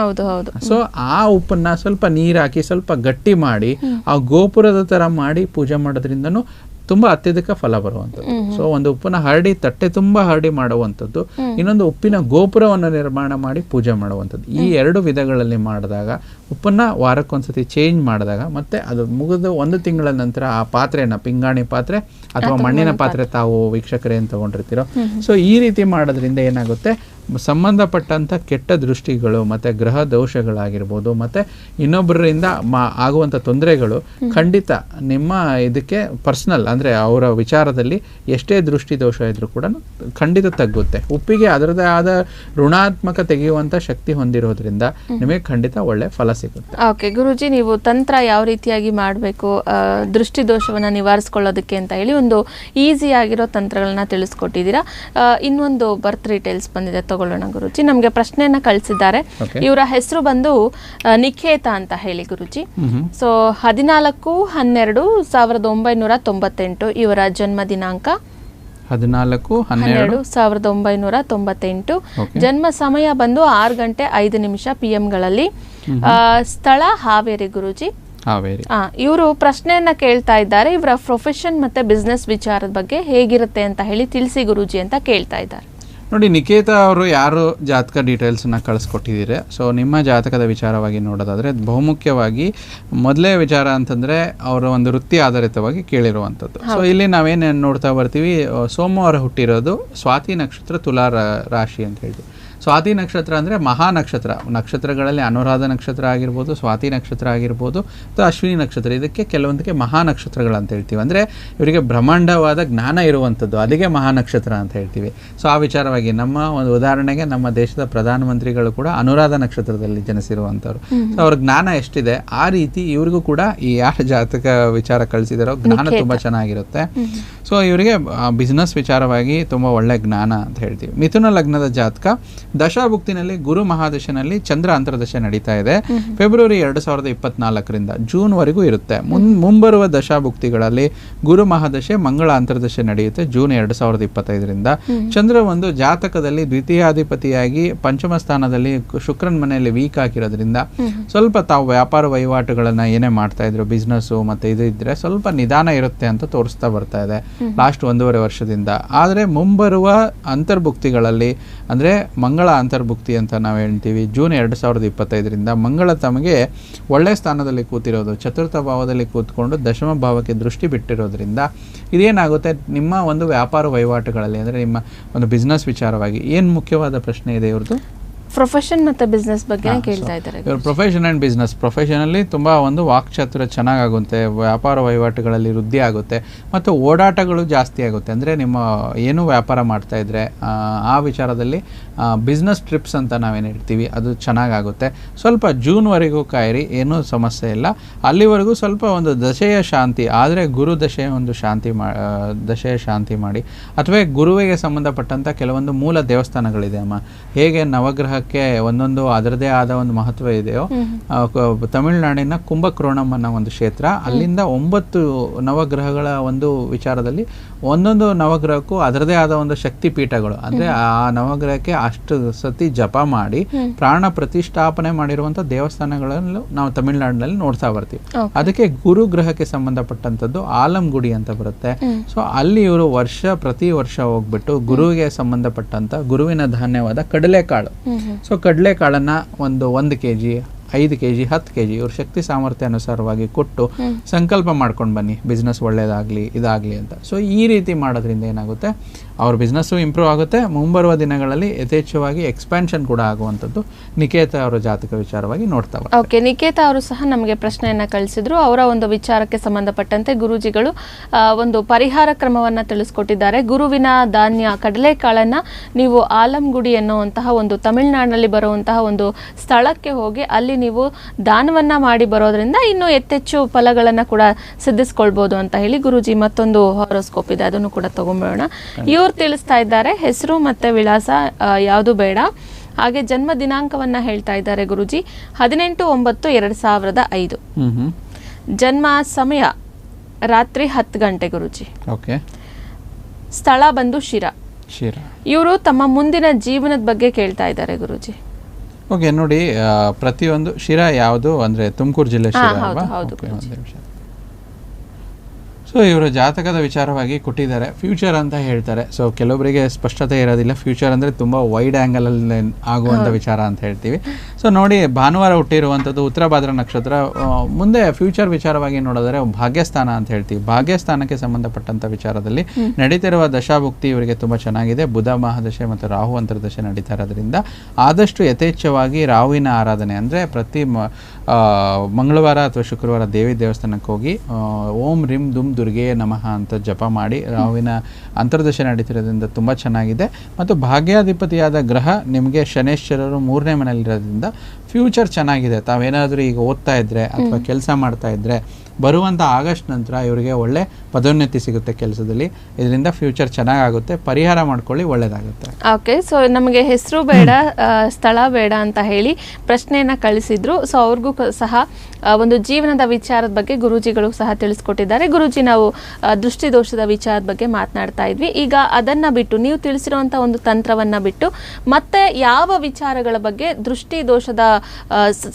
ಹೌದು. ಹೌದು. ಸೊ ಆ ಉಪ್ಪನ್ನ ಸ್ವಲ್ಪ ನೀರ್ ಹಾಕಿ ಸ್ವಲ್ಪ ಗಟ್ಟಿ ಮಾಡಿ ಆ ಗೋಪುರದ ತರ ಮಾಡಿ ಪೂಜೆ ಮಾಡೋದ್ರಿಂದನೂ ತುಂಬಾ ಅತ್ಯಧಿಕ ಫಲ ಬರುವಂತದ್ದು ಸೊ ಒಂದು ಉಪ್ಪನ್ನ ಹರಡಿ ತಟ್ಟೆ ತುಂಬಾ ಹರಡಿ ಮಾಡುವಂಥದ್ದು. ಇನ್ನೊಂದು ಉಪ್ಪಿನ ಗೋಪುರವನ್ನು ನಿರ್ಮಾಣ ಮಾಡಿ ಪೂಜೆ ಮಾಡುವಂಥದ್ದು. ಈ ಎರಡು ವಿಧಗಳಲ್ಲಿ ಮಾಡಿದಾಗ ಉಪ್ಪನ್ನ ವಾರಕ್ಕೊಂದ್ಸತಿ ಚೇಂಜ್ ಮಾಡಿದಾಗ ಮತ್ತೆ ಅದು ಮುಗಿದು ಒಂದು ತಿಂಗಳ ನಂತರ ಆ ಪಾತ್ರೆನ ಪಿಂಗಾಣಿ ಪಾತ್ರೆ ಅಥವಾ ಮಣ್ಣಿನ ಪಾತ್ರೆ ತಾವು ವೀಕ್ಷಕರೇನು ತಗೊಂಡಿರ್ತೀರೋ. ಸೊ ಈ ರೀತಿ ಮಾಡೋದ್ರಿಂದ ಏನಾಗುತ್ತೆ? ಸಂಬಂಧಪಟ್ಟಂಥ ಕೆಟ್ಟ ದೃಷ್ಟಿಗಳು ಮತ್ತು ಗ್ರಹ ದೋಷಗಳಾಗಿರ್ಬೋದು ಮತ್ತು ಇನ್ನೊಬ್ಬರಿಂದ ಮಾ ಆಗುವಂಥ ತೊಂದರೆಗಳು ಖಂಡಿತ ನಿಮ್ಮ ಇದಕ್ಕೆ ಪರ್ಸ್ನಲ್ ಅಂದರೆ ಅವರ ವಿಚಾರದಲ್ಲಿ ಎಷ್ಟೇ ದೃಷ್ಟಿ ದೋಷ ಇದ್ದರೂ ಕೂಡ ಖಂಡಿತ ತಗ್ಗುತ್ತೆ. ಉಪ್ಪಿಗೆ ಅದರದೇ ಆದ ಋಣಾತ್ಮಕ ತೆಗೆಯುವಂಥ ಶಕ್ತಿ ಹೊಂದಿರೋದ್ರಿಂದ ನಿಮಗೆ ಖಂಡಿತ ಒಳ್ಳೆ ಫಲ ಸಿಗುತ್ತೆ. ಓಕೆ ಗುರುಜಿ ನೀವು ತಂತ್ರ ಯಾವ ರೀತಿಯಾಗಿ ಮಾಡಬೇಕು ದೃಷ್ಟಿ ದೋಷವನ್ನು ನಿವಾರಿಸ್ಕೊಳ್ಳೋದಕ್ಕೆ ಅಂತ ಹೇಳಿ ಒಂದು ಈಸಿ ಆಗಿರೋ ತಂತ್ರಗಳನ್ನ ತಿಳಿಸ್ಕೊಟ್ಟಿದ್ದೀರಾ. ಇನ್ನೊಂದು ಬರ್ತ್ ಡೀಟೇಲ್ಸ್ ಬಂದಿದೆ ತಗೊಳ್ಳೋಣ ಗುರುಜಿ. ನಮಗೆ ಪ್ರಶ್ನೆಯನ್ನ ಕಳಿಸಿದ್ದಾರೆ. ಇವರ ಹೆಸರು ಬಂದು ನಿಖೇತ ಅಂತ ಹೇಳಿ ಗುರುಜಿ. ಸೊ ಹದಿನಾಲ್ಕು ಹನ್ನೆರಡು ಸಾವಿರದ ಒಂಬೈನೂರ ತೊಂಬತ್ತೆಂಟು ಇವರ ಜನ್ಮ ದಿನಾಂಕ ಹದಿನಾಲ್ಕು ಹನ್ನೆರಡು. ಸಾವಿರದ ಒಂಬೈನೂರ ತೊಂಬತ್ತೆಂಟು. ಜನ್ಮ ಸಮಯ ಬಂದು ಆರು ಗಂಟೆ ಐದು ನಿಮಿಷ ಪಿ ಎಂಗಳಲ್ಲಿ ಸ್ಥಳ ಹಾವೇರಿ ಗುರುಜಿ. ಹಾವೇರಿ. ಇವರು ಪ್ರಶ್ನೆಯನ್ನ ಕೇಳ್ತಾ ಇದ್ದಾರೆ. ಇವರ ಪ್ರೊಫೆಷನ್ ಮತ್ತೆ ಬಿಸ್ನೆಸ್ ವಿಚಾರದ ಬಗ್ಗೆ ಹೇಗಿರುತ್ತೆ ಅಂತ ಹೇಳಿ ತಿಳಿಸಿ ಗುರುಜಿ ಅಂತ ಕೇಳ್ತಾ ಇದ್ದಾರೆ. ನೋಡಿ ನಿಕೇತ ಅವರು ಯಾರು ಜಾತಕ ಡೀಟೇಲ್ಸನ್ನು ಕಳಿಸ್ಕೊಟ್ಟಿದ್ದೀರಿ? ಸೊ ನಿಮ್ಮ ಜಾತಕದ ವಿಚಾರವಾಗಿ ನೋಡೋದಾದರೆ ಬಹುಮುಖ್ಯವಾಗಿ ಮೊದಲೇ ವಿಚಾರ ಅಂತಂದರೆ ಅವರ ಒಂದು ವೃತ್ತಿ ಆಧಾರಿತವಾಗಿ ಕೇಳಿರುವಂಥದ್ದು. ಸೊ ಇಲ್ಲಿ ನಾವೇನು ನೋಡ್ತಾ ಬರ್ತೀವಿ ಸೋಮವಾರ ಹುಟ್ಟಿರೋದು ಸ್ವಾತಿ ನಕ್ಷತ್ರ ತುಲಾ ರಾಶಿ ಅಂತ ಹೇಳ್ತೀವಿ. ಸ್ವಾತಿ ನಕ್ಷತ್ರ ಅಂದರೆ ಮಹಾ ನಕ್ಷತ್ರ. ನಕ್ಷತ್ರಗಳಲ್ಲಿ ಅನುರಾಧ ನಕ್ಷತ್ರ ಆಗಿರ್ಬೋದು ಸ್ವಾತಿ ನಕ್ಷತ್ರ ಆಗಿರ್ಬೋದು ಅಥವಾ ಅಶ್ವಿನಿ ನಕ್ಷತ್ರ. ಇದಕ್ಕೆ ಕೆಲವೊಂದಕ್ಕೆ ಮಹಾ ನಕ್ಷತ್ರಗಳು ಅಂತ ಹೇಳ್ತೀವಿ. ಅಂದರೆ ಇವರಿಗೆ ಬ್ರಹ್ಮಾಂಡವಾದ ಜ್ಞಾನ ಇರುವಂಥದ್ದು. ಅದಕ್ಕೆ ಮಹಾ ನಕ್ಷತ್ರ ಅಂತ ಹೇಳ್ತೀವಿ. ಸೊ ಆ ವಿಚಾರವಾಗಿ ನಮ್ಮ ಒಂದು ಉದಾಹರಣೆಗೆ ನಮ್ಮ ದೇಶದ ಪ್ರಧಾನಮಂತ್ರಿಗಳು ಕೂಡ ಅನುರಾಧ ನಕ್ಷತ್ರದಲ್ಲಿ ಜನಿಸಿರುವಂಥವ್ರು. ಸೊ ಅವ್ರ ಜ್ಞಾನ ಎಷ್ಟಿದೆ? ಆ ರೀತಿ ಇವ್ರಿಗೂ ಕೂಡ ಈ ಯಾರ ಜಾತಕ ವಿಚಾರ ಕಳಿಸಿದಾರೋ ಜ್ಞಾನ ತುಂಬ ಚೆನ್ನಾಗಿರುತ್ತೆ. ಸೊ ಇವರಿಗೆ ಬಿಸ್ನೆಸ್ ವಿಚಾರವಾಗಿ ತುಂಬ ಒಳ್ಳೆ ಜ್ಞಾನ ಅಂತ ಹೇಳ್ತೀವಿ. ಮಿಥುನ ಲಗ್ನದ ಜಾತಕ ದಶಾಭುಕ್ತಿನಲ್ಲಿ ಗುರು ಮಹಾದಶನಲ್ಲಿ ಚಂದ್ರ ಅಂತರ್ದಶೆ ನಡೀತಾ ಇದೆ. ಫೆಬ್ರವರಿ ಎರಡು ಸಾವಿರದ ಇಪ್ಪತ್ನಾಲ್ಕರಿಂದ ಜೂನ್ವರೆಗೂ ಇರುತ್ತೆ. ಮುನ್ ಮುಂಬರುವ ದಶಾಭುಕ್ತಿಗಳಲ್ಲಿ ಗುರು ಮಹಾದಶೆ ಮಂಗಳ ಅಂತರ್ದಶೆ ನಡೆಯುತ್ತೆ ಜೂನ್ ಎರಡು ಸಾವಿರದ ಇಪ್ಪತ್ತೈದರಿಂದ. ಚಂದ್ರ ಒಂದು ಜಾತಕದಲ್ಲಿ ದ್ವಿತೀಯಾಧಿಪತಿಯಾಗಿ ಪಂಚಮ ಸ್ಥಾನದಲ್ಲಿ ಶುಕ್ರನ್ ಮನೆಯಲ್ಲಿ ವೀಕ್ ಆಗಿರೋದ್ರಿಂದ ಸ್ವಲ್ಪ ತಾವು ವ್ಯಾಪಾರ ವಹಿವಾಟುಗಳನ್ನು ಏನೇ ಮಾಡ್ತಾ ಇದ್ರು ಬಿಸ್ನೆಸ್ಸು ಮತ್ತು ಇದು ಇದ್ದರೆ ಸ್ವಲ್ಪ ನಿಧಾನ ಇರುತ್ತೆ ಅಂತ ತೋರಿಸ್ತಾ ಬರ್ತಾ ಇದೆ. ಲಾಸ್ಟ್ ಒಂದೂವರೆ ವರ್ಷದಿಂದ. ಆದರೆ ಮುಂಬರುವ ಅಂತರ್ಭುಕ್ತಿಗಳಲ್ಲಿ, ಅಂದರೆ ಮಂಗಳ ಅಂತರ್ಭುಕ್ತಿ ಅಂತ ನಾವು ಹೇಳ್ತೀವಿ, ಜೂನ್ ಎರಡು ಸಾವಿರದ ಇಪ್ಪತ್ತೈದರಿಂದ ಮಂಗಳ ತಮಗೆ ಒಳ್ಳೆಯ ಸ್ಥಾನದಲ್ಲಿ ಕೂತಿರೋದು, ಚತುರ್ಥ ಭಾವದಲ್ಲಿ ಕೂತ್ಕೊಂಡು ದಶಮ ಭಾವಕ್ಕೆ ದೃಷ್ಟಿ ಬಿಟ್ಟಿರೋದ್ರಿಂದ ಇದೇನಾಗುತ್ತೆ, ನಿಮ್ಮ ಒಂದು ವ್ಯಾಪಾರ ವಹಿವಾಟುಗಳಲ್ಲಿ, ಅಂದರೆ ನಿಮ್ಮ ಒಂದು ಬಿಸ್ನೆಸ್ ವಿಚಾರವಾಗಿ ಏನು ಮುಖ್ಯವಾದ ಪ್ರಶ್ನೆ ಇದೆ ಇವ್ರದ್ದು ಪ್ರೊಫೆಷನ್ ಮತ್ತೆ ಬಿಸ್ನೆಸ್ ಬಗ್ಗೆ ಕೇಳ್ತಾ ಇದ್ದಾರೆ ಪ್ರೊಫೆಷನ್ ಆ್ಯಂಡ್ ಬಿಸ್ನೆಸ್ ಪ್ರೊಫೆಷನಲ್ಲಿ ತುಂಬ ಒಂದು ವಾಕ್ಚಾತುರ ಚೆನ್ನಾಗಾಗುತ್ತೆ ವ್ಯಾಪಾರ ವಹಿವಾಟುಗಳಲ್ಲಿ ವೃದ್ಧಿ ಆಗುತ್ತೆ ಮತ್ತು ಓಡಾಟಗಳು ಜಾಸ್ತಿ ಆಗುತ್ತೆ. ಅಂದರೆ ನಿಮ್ಮ ಏನು ವ್ಯಾಪಾರ ಮಾಡ್ತಾ ಇದ್ರೆ ಆ, ಆ ವಿಚಾರದಲ್ಲಿ ಬಿಸ್ನೆಸ್ ಟ್ರಿಪ್ಸ್ ಅಂತ ನಾವೇನು ಇಡ್ತೀವಿ ಅದು ಚೆನ್ನಾಗಾಗುತ್ತೆ. ಸ್ವಲ್ಪ ಜೂನ್ವರೆಗೂ ಕಾಯಿರಿ ಏನೂ ಸಮಸ್ಯೆ ಇಲ್ಲ. ಅಲ್ಲಿವರೆಗೂ ಸ್ವಲ್ಪ ಒಂದು ದಶೆಯ ಶಾಂತಿ ಆದರೆ ಗುರು ದಶೆಯ ಒಂದು ಶಾಂತಿ ಮಾ ದಶೆಯ ಶಾಂತಿ ಮಾಡಿ. ಅಥವಾ ಗುರುವಿಗೆ ಸಂಬಂಧಪಟ್ಟಂಥ ಕೆಲವೊಂದು ಮೂಲ ದೇವಸ್ಥಾನಗಳಿದೆ ಅಮ್ಮ. ಹೇಗೆ ನವಗ್ರಹಕ್ಕೆ ಒಂದೊಂದು ಅದರದೇ ಆದ ಒಂದು ಮಹತ್ವ ಇದೆಯೋ ತಮಿಳುನಾಡಿನ ಕುಂಭಕ್ರೋಣಂ ಅನ್ನೋ ಒಂದು ಕ್ಷೇತ್ರ ಅಲ್ಲಿಂದ ಒಂಬತ್ತು ನವಗ್ರಹಗಳ ಒಂದು ವಿಚಾರದಲ್ಲಿ ಒಂದೊಂದು ನವಗ್ರಹಕ್ಕೂ ಅದರದೇ ಆದ ಒಂದು ಶಕ್ತಿ ಪೀಠಗಳು. ಅಂದ್ರೆ ಆ ನವಗ್ರಹಕ್ಕೆ ಅಷ್ಟು ಸತಿ ಜಪ ಮಾಡಿ ಪ್ರಾಣ ಪ್ರತಿಷ್ಠಾಪನೆ ಮಾಡಿರುವಂತ ದೇವಸ್ಥಾನಗಳನ್ನು ನಾವು ತಮಿಳುನಾಡಿನಲ್ಲಿ ನೋಡ್ತಾ ಬರ್ತೀವಿ. ಅದಕ್ಕೆ ಗುರು ಗ್ರಹಕ್ಕೆ ಸಂಬಂಧಪಟ್ಟಂಥದ್ದು ಆಲಂಗುಡಿ ಅಂತ ಬರುತ್ತೆ. ಸೊ ಅಲ್ಲಿ ಇವರು ವರ್ಷ ಪ್ರತಿ ವರ್ಷ ಹೋಗ್ಬಿಟ್ಟು ಗುರುವಿಗೆ ಸಂಬಂಧಪಟ್ಟಂತ ಗುರುವಿನ ಧಾನ್ಯವಾದ ಕಡಲೆಕಾಳು. ಸೊ ಕಡಲೆಕಾಳನ್ನ ಒಂದು ಒಂದು ಕೆ ಜಿ ಐದು ಕೆ ಜಿ ಹತ್ತು ಕೆ ಜಿ ಇವ್ರ ಶಕ್ತಿ ಸಾಮರ್ಥ್ಯ ಅನುಸಾರವಾಗಿ ಕೊಟ್ಟು ಸಂಕಲ್ಪ ಮಾಡ್ಕೊಂಡು ಬನ್ನಿ. ಬಿಸ್ನೆಸ್ ಒಳ್ಳೇದಾಗಲಿ ಇದಾಗಲಿ ಅಂತ. ಸೊ ಈ ರೀತಿ ಮಾಡೋದ್ರಿಂದ ಏನಾಗುತ್ತೆ? ಅವ್ರ ಬಿಸ್ನೆಸ್ಸು ಇಂಪ್ರೂವ್ ಆಗುತ್ತೆ. ಮುಂಬರುವ ದಿನಗಳಲ್ಲಿ ಯಥೇಚ್ಛವಾಗಿ ಎಕ್ಸ್ಪ್ಯಾನ್ಷನ್ ಕೂಡ ಆಗುವಂಥದ್ದು ನಿಕೇತ ಅವರ ಜಾತಕ ವಿಚಾರವಾಗಿ ನೋಡ್ತಾ ಓಕೆ ನಿಕೇತ ಅವರು ಸಹ ನಮಗೆ ಪ್ರಶ್ನೆಯನ್ನು ಕಳಿಸಿದ್ರು. ಅವರ ಒಂದು ವಿಚಾರಕ್ಕೆ ಸಂಬಂಧಪಟ್ಟಂತೆ ಗುರೂಜಿಗಳು ಒಂದು ಪರಿಹಾರ ಕ್ರಮವನ್ನು ತಿಳಿಸ್ಕೊಟ್ಟಿದ್ದಾರೆ. ಗುರುವಿನ ಧಾನ್ಯ ಕಡಲೆಕಾಳನ್ನು ನೀವು ಆಲಂಗುಡಿ ಎನ್ನುವಂತಹ ಒಂದು ತಮಿಳುನಾಡಿನಲ್ಲಿ ಬರುವಂತಹ ಒಂದು ಸ್ಥಳಕ್ಕೆ ಹೋಗಿ ಅಲ್ಲಿ ನೀವು ದಾನವನ್ನು ಮಾಡಿ ಬರೋದ್ರಿಂದ ಇನ್ನೂ ಹೆಚ್ಚೆಚ್ಚು ಫಲಗಳನ್ನು ಕೂಡ ಸಿದ್ಧಿಸ್ಕೊಳ್ಬೋದು ಅಂತ ಹೇಳಿ ಗುರುಜಿ ಮತ್ತೊಂದು ಹಾರೋಸ್ಕೋಪ್ ಇದೆ. ಅದನ್ನು ಕೂಡ ತಗೊಂಬೋಣ ಇವ್ರು ತಿಳಿಸ್ತಾ ಇದ್ದಾರೆ. ಹೆಸರು ಮತ್ತೆ ವಿಳಾಸ ಯಾವುದು ಬೇಡ. ಹಾಗೆ ಜನ್ಮ ದಿನಾಂಕವನ್ನ ಹೇಳ್ತಾ ಇದ್ದಾರೆ ಗುರುಜಿ. ಹದಿನೆಂಟು ಒಂಬತ್ತು ಎರಡು ಸಾವಿರದ ಐದು. ಜನ್ಮ ಸಮಯ ರಾತ್ರಿ ಹತ್ತು ಗಂಟೆ ಗುರುಜಿ. ಓಕೆ. ಸ್ಥಳ ಬಂದು ಶಿರ. ಶಿರ. ಇವರು ತಮ್ಮ ಮುಂದಿನ ಜೀವನದ ಬಗ್ಗೆ ಕೇಳ್ತಾ ಇದ್ದಾರೆ ಗುರುಜಿ. ಓಕೆ ನೋಡಿ ಪ್ರತಿಯೊಂದು ಶಿರ ಯಾವುದು? ಅಂದ್ರೆ ತುಮಕೂರು ಜಿಲ್ಲೆ ಶಿರಾ ಹೌದು, ಅಲ್ವಾ ಹೌದು, Okay, ಒಂದ್ ನಿಮಿಷ ಸೊ ಇವರು ಜಾತಕದ ವಿಚಾರವಾಗಿ ಕೊಟ್ಟಿದ್ದಾರೆ. ಫ್ಯೂಚರ್ ಅಂತ ಹೇಳ್ತಾರೆ. ಸೊ ಕೆಲವೊಬ್ಬರಿಗೆ ಸ್ಪಷ್ಟತೆ ಇರೋದಿಲ್ಲ. ಫ್ಯೂಚರ್ ಅಂದರೆ ತುಂಬ ವೈಡ್ ಆ್ಯಂಗಲಲ್ಲಿ ಆಗುವಂಥ ವಿಚಾರ ಅಂತ ಹೇಳ್ತೀವಿ. ಸೊ ನೋಡಿ ಭಾನುವಾರ ಹುಟ್ಟಿರುವಂಥದ್ದು ಉತ್ತರ ಭಾದ್ರ ನಕ್ಷತ್ರ ಮುಂದೆ ಫ್ಯೂಚರ್ ವಿಚಾರವಾಗಿ ನೋಡಿದರೆ ಭಾಗ್ಯಸ್ಥಾನ ಅಂತ ಹೇಳ್ತೀವಿ. ಭಾಗ್ಯಸ್ಥಾನಕ್ಕೆ ಸಂಬಂಧಪಟ್ಟಂಥ ವಿಚಾರದಲ್ಲಿ ನಡೀತಿರುವ ದಶಾಭುಕ್ತಿ ಇವರಿಗೆ ತುಂಬ ಚೆನ್ನಾಗಿದೆ. ಬುಧ ಮಹಾದಶೆ ಮತ್ತು ರಾಹು ಅಂತರ್ದಶೆ ನಡೀತಾ ಇರೋದ್ರಿಂದ ಆದಷ್ಟು ಯಥೇಚ್ಛವಾಗಿ ರಾಹುವಿನ ಆರಾಧನೆ ಅಂದರೆ ಪ್ರತಿ ಮಂಗಳವಾರ ಅಥವಾ ಶುಕ್ರವಾರ ದೇವಿ ದೇವಸ್ಥಾನಕ್ಕೆ ಹೋಗಿ ಓಂ ರಿಂ ದುಮ್ ದುರ್ಗೆ ನಮಃ ಅಂತ ಜಪ ಮಾಡಿ ರಾಹುವಿನ ಅಂತರ್ದಶೆ ನಡೀತಿರೋದ್ರಿಂದ ತುಂಬ ಚೆನ್ನಾಗಿದೆ. ಮತ್ತು ಭಾಗ್ಯಾಧಿಪತಿಯಾದ ಗ್ರಹ ನಿಮಗೆ ಶನೇಶ್ವರರು ಮೂರನೇ ಮನೆಯಲ್ಲಿರೋದ್ರಿಂದ ಫ್ಯೂಚರ್ ಚೆನ್ನಾಗಿದೆ. ತಾವೇನಾದರೂ ಈಗ ಓದ್ತಾ ಇದ್ದರೆ ಅಥವಾ ಕೆಲಸ ಮಾಡ್ತಾ ಇದ್ದರೆ ಬರುವಂಥ ಆಗಸ್ಟ್ ನಂತರ ಇವರಿಗೆ ಒಳ್ಳೆ ಪದೋನ್ನತಿ ಸಿಗುತ್ತೆ ಕೆಲಸದಲ್ಲಿ. ಇದರಿಂದ ಫ್ಯೂಚರ್ ಚೆನ್ನಾಗುತ್ತೆ ಪರಿಹಾರ ಮಾಡ್ಕೊಳ್ಳಿ ಒಳ್ಳೇದಾಗುತ್ತೆ. ಓಕೆ ಸೊ ನಮಗೆ ಹೆಸರು ಬೇಡ ಸ್ಥಳ ಬೇಡ ಅಂತ ಹೇಳಿ ಪ್ರಶ್ನೆಯನ್ನ ಕಳಿಸಿದ್ರು. ಸೊ ಅವ್ರಿಗೂ ಸಹ ಒಂದು ಜೀವನದ ವಿಚಾರದ ಬಗ್ಗೆ ಗುರೂಜಿಗಳು ಸಹ ತಿಳಿಸ್ಕೊಟ್ಟಿದ್ದಾರೆ. ಗುರೂಜಿ ನಾವು ದೃಷ್ಟಿದೋಷದ ವಿಚಾರದ ಬಗ್ಗೆ ಮಾತನಾಡ್ತಾ ಇದ್ವಿ. ಈಗ ಅದನ್ನ ಬಿಟ್ಟು ನೀವು ತಿಳಿಸಿರುವಂಥ ಒಂದು ತಂತ್ರವನ್ನ ಬಿಟ್ಟು ಮತ್ತೆ ಯಾವ ವಿಚಾರಗಳ ಬಗ್ಗೆ ದೃಷ್ಟಿ ದೋಷದ ಆ, ಸ-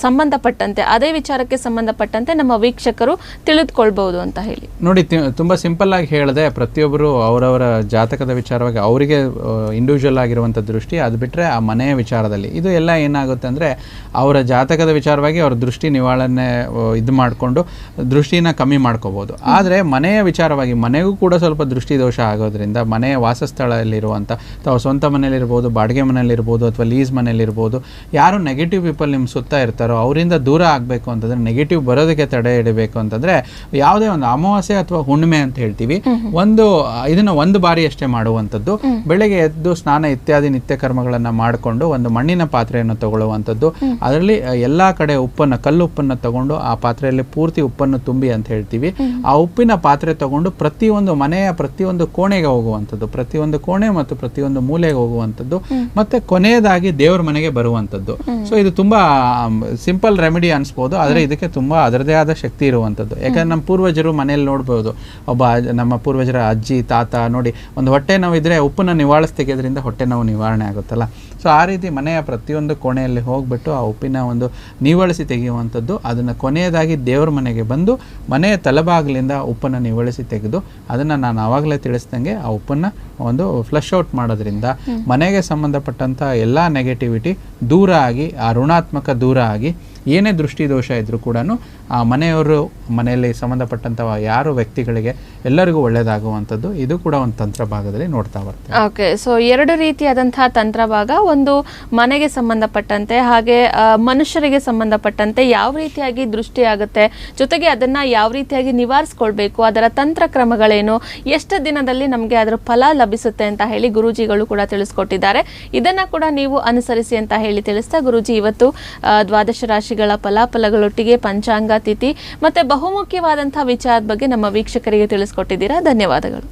ಸಂಬಂಧಪಟ್ಟಂತೆ ಅದೇ ವಿಚಾರಕ್ಕೆ ಸಂಬಂಧಪಟ್ಟಂತೆ ನಮ್ಮ ವೀಕ್ಷಕರು ತಿಳಿದುಕೊಳ್ಬಹುದು ಅಂತ ಹೇಳಿ. ನೋಡಿ ತುಂಬಾ ಸಿಂಪಲ್ ಆಗಿ ಹೇಳಿದೆ ಪ್ರತಿಯೊಬ್ಬರು ಅವರವರ ಜಾತಕದ ವಿಚಾರವಾಗಿ ಅವರಿಗೆ ಇಂಡಿವಿಜುವಲ್ ಆಗಿರುವಂಥ ದೃಷ್ಟಿ ಅದು ಬಿಟ್ಟರೆ ಆ ಮನೆಯ ವಿಚಾರದಲ್ಲಿ. ಇದು ಎಲ್ಲ ಏನಾಗುತ್ತೆ ಅಂದರೆ ಅವರ ಜಾತಕದ ವಿಚಾರವಾಗಿ ಅವರ ದೃಷ್ಟಿ ನಿವಾರಣೆ ಇದು ಮಾಡಿಕೊಂಡು ದೃಷ್ಟಿನ ಕಮ್ಮಿ ಮಾಡ್ಕೋಬಹುದು ಆದರೆ ಮನೆಯ ವಿಚಾರವಾಗಿ ಮನೆಗೂ ಕೂಡ ಸ್ವಲ್ಪ ದೃಷ್ಟಿ ದೋಷ ಆಗೋದ್ರಿಂದ ಮನೆಯ ವಾಸಸ್ಥಳದಲ್ಲಿರುವಂಥ ಅಥವಾ ಸ್ವಂತ ಮನೆಯಲ್ಲಿರ್ಬೋದು ಬಾಡಿಗೆ ಮನೆಯಲ್ಲಿರ್ಬೋದು ಅಥವಾ ಲೀಸ್ ಮನೆಯಲ್ಲಿರ್ಬೋದು ಯಾರು ನೆಗೆಟಿವ್ ಪೀಪಲ್ ನಿಮ್ಮ ಸುತ್ತ ಇರ್ತಾರೋ ಅವರಿಂದ ದೂರ ಆಗಬೇಕು ಅಂತಂದ್ರೆ ನೆಗೆಟಿವ್ ಬರೋದಕ್ಕೆ ತಡೆ ಇಡಬೇಕು ಅಂತಂದ್ರೆ ಯಾವುದೇ ಒಂದು ಅಮಾವಾಸ್ಯೆ ಅಥವಾ ಹುಣ್ಣಿಮೆ ಅಂತ ಹೇಳ್ತೀವಿ. ಒಂದು ಇದನ್ನು ಒಂದು ಬಾರಿ ಅಷ್ಟೇ ಮಾಡುವಂಥದ್ದು. ಬೆಳಗ್ಗೆ ಎದ್ದು ಸ್ನಾನ ಇತ್ಯಾದಿ ನಿತ್ಯ ಕರ್ಮಗಳನ್ನು ಮಾಡಿಕೊಂಡು ಒಂದು ಮಣ್ಣಿನ ಪಾತ್ರೆಯನ್ನು ತಗೊಳ್ಳುವಂಥದ್ದು. ಅದರಲ್ಲಿ ಎಲ್ಲ ಎಲ್ಲಾ ಕಡೆ ಉಪ್ಪನ್ನು ಕಲ್ಲು ಉಪ್ಪನ್ನು ತಗೊಂಡು ಆ ಪಾತ್ರೆಯಲ್ಲಿ ಪೂರ್ತಿ ಉಪ್ಪನ್ನು ತುಂಬಿ ಅಂತ ಹೇಳ್ತೀವಿ. ಆ ಉಪ್ಪಿನ ಪಾತ್ರೆ ತಗೊಂಡು ಪ್ರತಿಯೊಂದು ಮನೆಯ ಪ್ರತಿಯೊಂದು ಕೋಣೆಗೆ ಹೋಗುವಂಥದ್ದು. ಪ್ರತಿಯೊಂದು ಕೋಣೆ ಮತ್ತು ಪ್ರತಿಯೊಂದು ಮೂಲೆಗೆ ಹೋಗುವಂಥದ್ದು. ಮತ್ತೆ ಕೊನೆಯದಾಗಿ ದೇವರ ಮನೆಗೆ ಬರುವಂಥದ್ದು. ಸೊ ಇದು ತುಂಬಾ ಸಿಂಪಲ್ ರೆಮಿಡಿ ಅನ್ಸ್ಬೋದು ಆದರೆ ಇದಕ್ಕೆ ತುಂಬಾ ಅದರದೇ ಆದ ಶಕ್ತಿ ಇರುವಂಥದ್ದು. ಯಾಕಂದ್ರೆ ನಮ್ಮ ಪೂರ್ವಜರು ಮನೆಯಲ್ಲಿ ನೋಡ್ಬೋದು ಒಬ್ಬ ನಮ್ಮ ಪೂರ್ವಜರ ಅಜ್ಜಿ ತಾತ ನೋಡಿ ಒಂದು ಹೊಟ್ಟೆ ನೋವು ಇದ್ದರೆ ಉಪ್ಪನ್ನ ನಿವಾಳಿಸ್ ತೆಗೆಯೋದ್ರಿಂದ ಹೊಟ್ಟೆ ನೋವು ನಿವಾರಣೆ ಆಗುತ್ತಲ್ಲ. ಸೊ ಆ ರೀತಿ ಮನೆಯ ಪ್ರತಿಯೊಂದು ಕೋಣೆಯಲ್ಲಿ ಹೋಗ್ಬಿಟ್ಟು ಆ ಉಪ್ಪಿನ ಒಂದು ನಿವಳಿಸಿ ತೆಗೆಯುವಂಥದ್ದು ಅದನ್ನು ಕೊನೆಯದಾಗಿ ದೇವ್ರ ಮನೆಗೆ ಬಂದು ಮನೆಯ ತಲೆಬಾಗಿಲಿಂದ ಉಪ್ಪನ್ನು ನಿವಳಿಸಿ ತೆಗೆದು ಅದನ್ನು ನಾನು ಆವಾಗಲೇ ತಿಳಿಸ್ದಂಗೆ ಆ ಉಪ್ಪನ್ನು ಒಂದು ಫ್ಲಶ್ ಔಟ್ ಮಾಡೋದ್ರಿಂದ ಮನೆಗೆ ಸಂಬಂಧಪಟ್ಟಂಥ ಎಲ್ಲ ನೆಗೆಟಿವಿಟಿ ದೂರ ಆಗಿ ಆ ಋಣಾತ್ಮಕ ದೂರ ಆಗಿ ಏನೇ ದೃಷ್ಟಿ ದೋಷ ಇದ್ರೂ ಕೂಡ ಆ ಮನೆಯವರು, ಮನೆಯಲ್ಲಿ ಸಂಬಂಧಪಟ್ಟಂಥ ಯಾರು ವ್ಯಕ್ತಿಗಳಿಗೆ ಎಲ್ಲರಿಗೂ ಒಳ್ಳೆಯದಾಗುವಂಥದ್ದು, ಇದು ಕೂಡ ಒಂದು ತಂತ್ರ ಭಾಗದಲ್ಲಿ ನೋಡ್ತಾ ಬರ್ತದೆ ಓಕೆ ಸೊ ಎರಡು ರೀತಿಯಾದಂತಹ ತಂತ್ರ ಭಾಗ, ಒಂದು ಮನೆಗೆ ಸಂಬಂಧಪಟ್ಟಂತೆ, ಹಾಗೆ ಮನುಷ್ಯರಿಗೆ ಸಂಬಂಧಪಟ್ಟಂತೆ ಯಾವ ರೀತಿಯಾಗಿ ದೃಷ್ಟಿ ಆಗುತ್ತೆ, ಜೊತೆಗೆ ಅದನ್ನು ಯಾವ ರೀತಿಯಾಗಿ ನಿವಾರಿಸ್ಕೊಳ್ಬೇಕು, ಅದರ ತಂತ್ರ ಕ್ರಮಗಳೇನು, ಎಷ್ಟು ದಿನದಲ್ಲಿ ನಮಗೆ ಅದರ ಫಲ ಲಭಿಸುತ್ತೆ ಅಂತ ಹೇಳಿ ಗುರೂಜಿಗಳು ಕೂಡ ತಿಳಿಸ್ಕೊಟ್ಟಿದ್ದಾರೆ. ಇದನ್ನು ಕೂಡ ನೀವು ಅನುಸರಿಸಿ ಅಂತ ಹೇಳಿ ತಿಳಿಸ್ತಾ ಗುರೂಜಿ, ಇವತ್ತು ದ್ವಾದಶ ದ್ವಾದಶ ರಾಶಿಗಳ ಫಲಾಫಲಗಳೊಟ್ಟಿಗೆ ಪಂಚಾಂಗ ತಿಥಿ ಮತ್ತೆ ಬಹುಮುಖ್ಯವಾದಂತಹ ವಿಚಾರದ ಬಗ್ಗೆ ನಮ್ಮ ವೀಕ್ಷಕರಿಗೆ ತಿಳಿಸ್ಕೊಟ್ಟಿದ್ದೀರಾ. ಧನ್ಯವಾದಗಳು.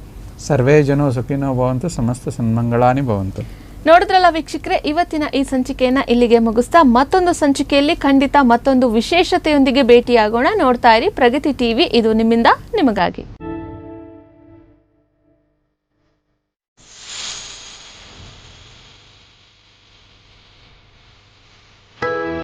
ಸರ್ವೇ ಜನೋ ಸುಖಿನೋ ಭವಂತು ಸಮಸ್ತ ಸನ್ಮಂಗಳಾನಿ ಭವಂತು. ನೋಡಿದ್ರಲ್ಲ ವೀಕ್ಷಕರೇ ಇವತ್ತಿನ ಈ ಸಂಚಿಕೆಯನ್ನ ಇಲ್ಲಿಗೆ ಮುಗಿಸ್ತಾ ಮತ್ತೊಂದು ಸಂಚಿಕೆಯಲ್ಲಿ ಖಂಡಿತ ಮತ್ತೊಂದು ವಿಶೇಷತೆಯೊಂದಿಗೆ ಭೇಟಿಯಾಗೋಣ. ನೋಡ್ತಾ ಇರಿ ಪ್ರಗತಿ ಟಿವಿ ಇದು ನಿಮ್ಮಿಂದ ನಿಮಗಾಗಿ.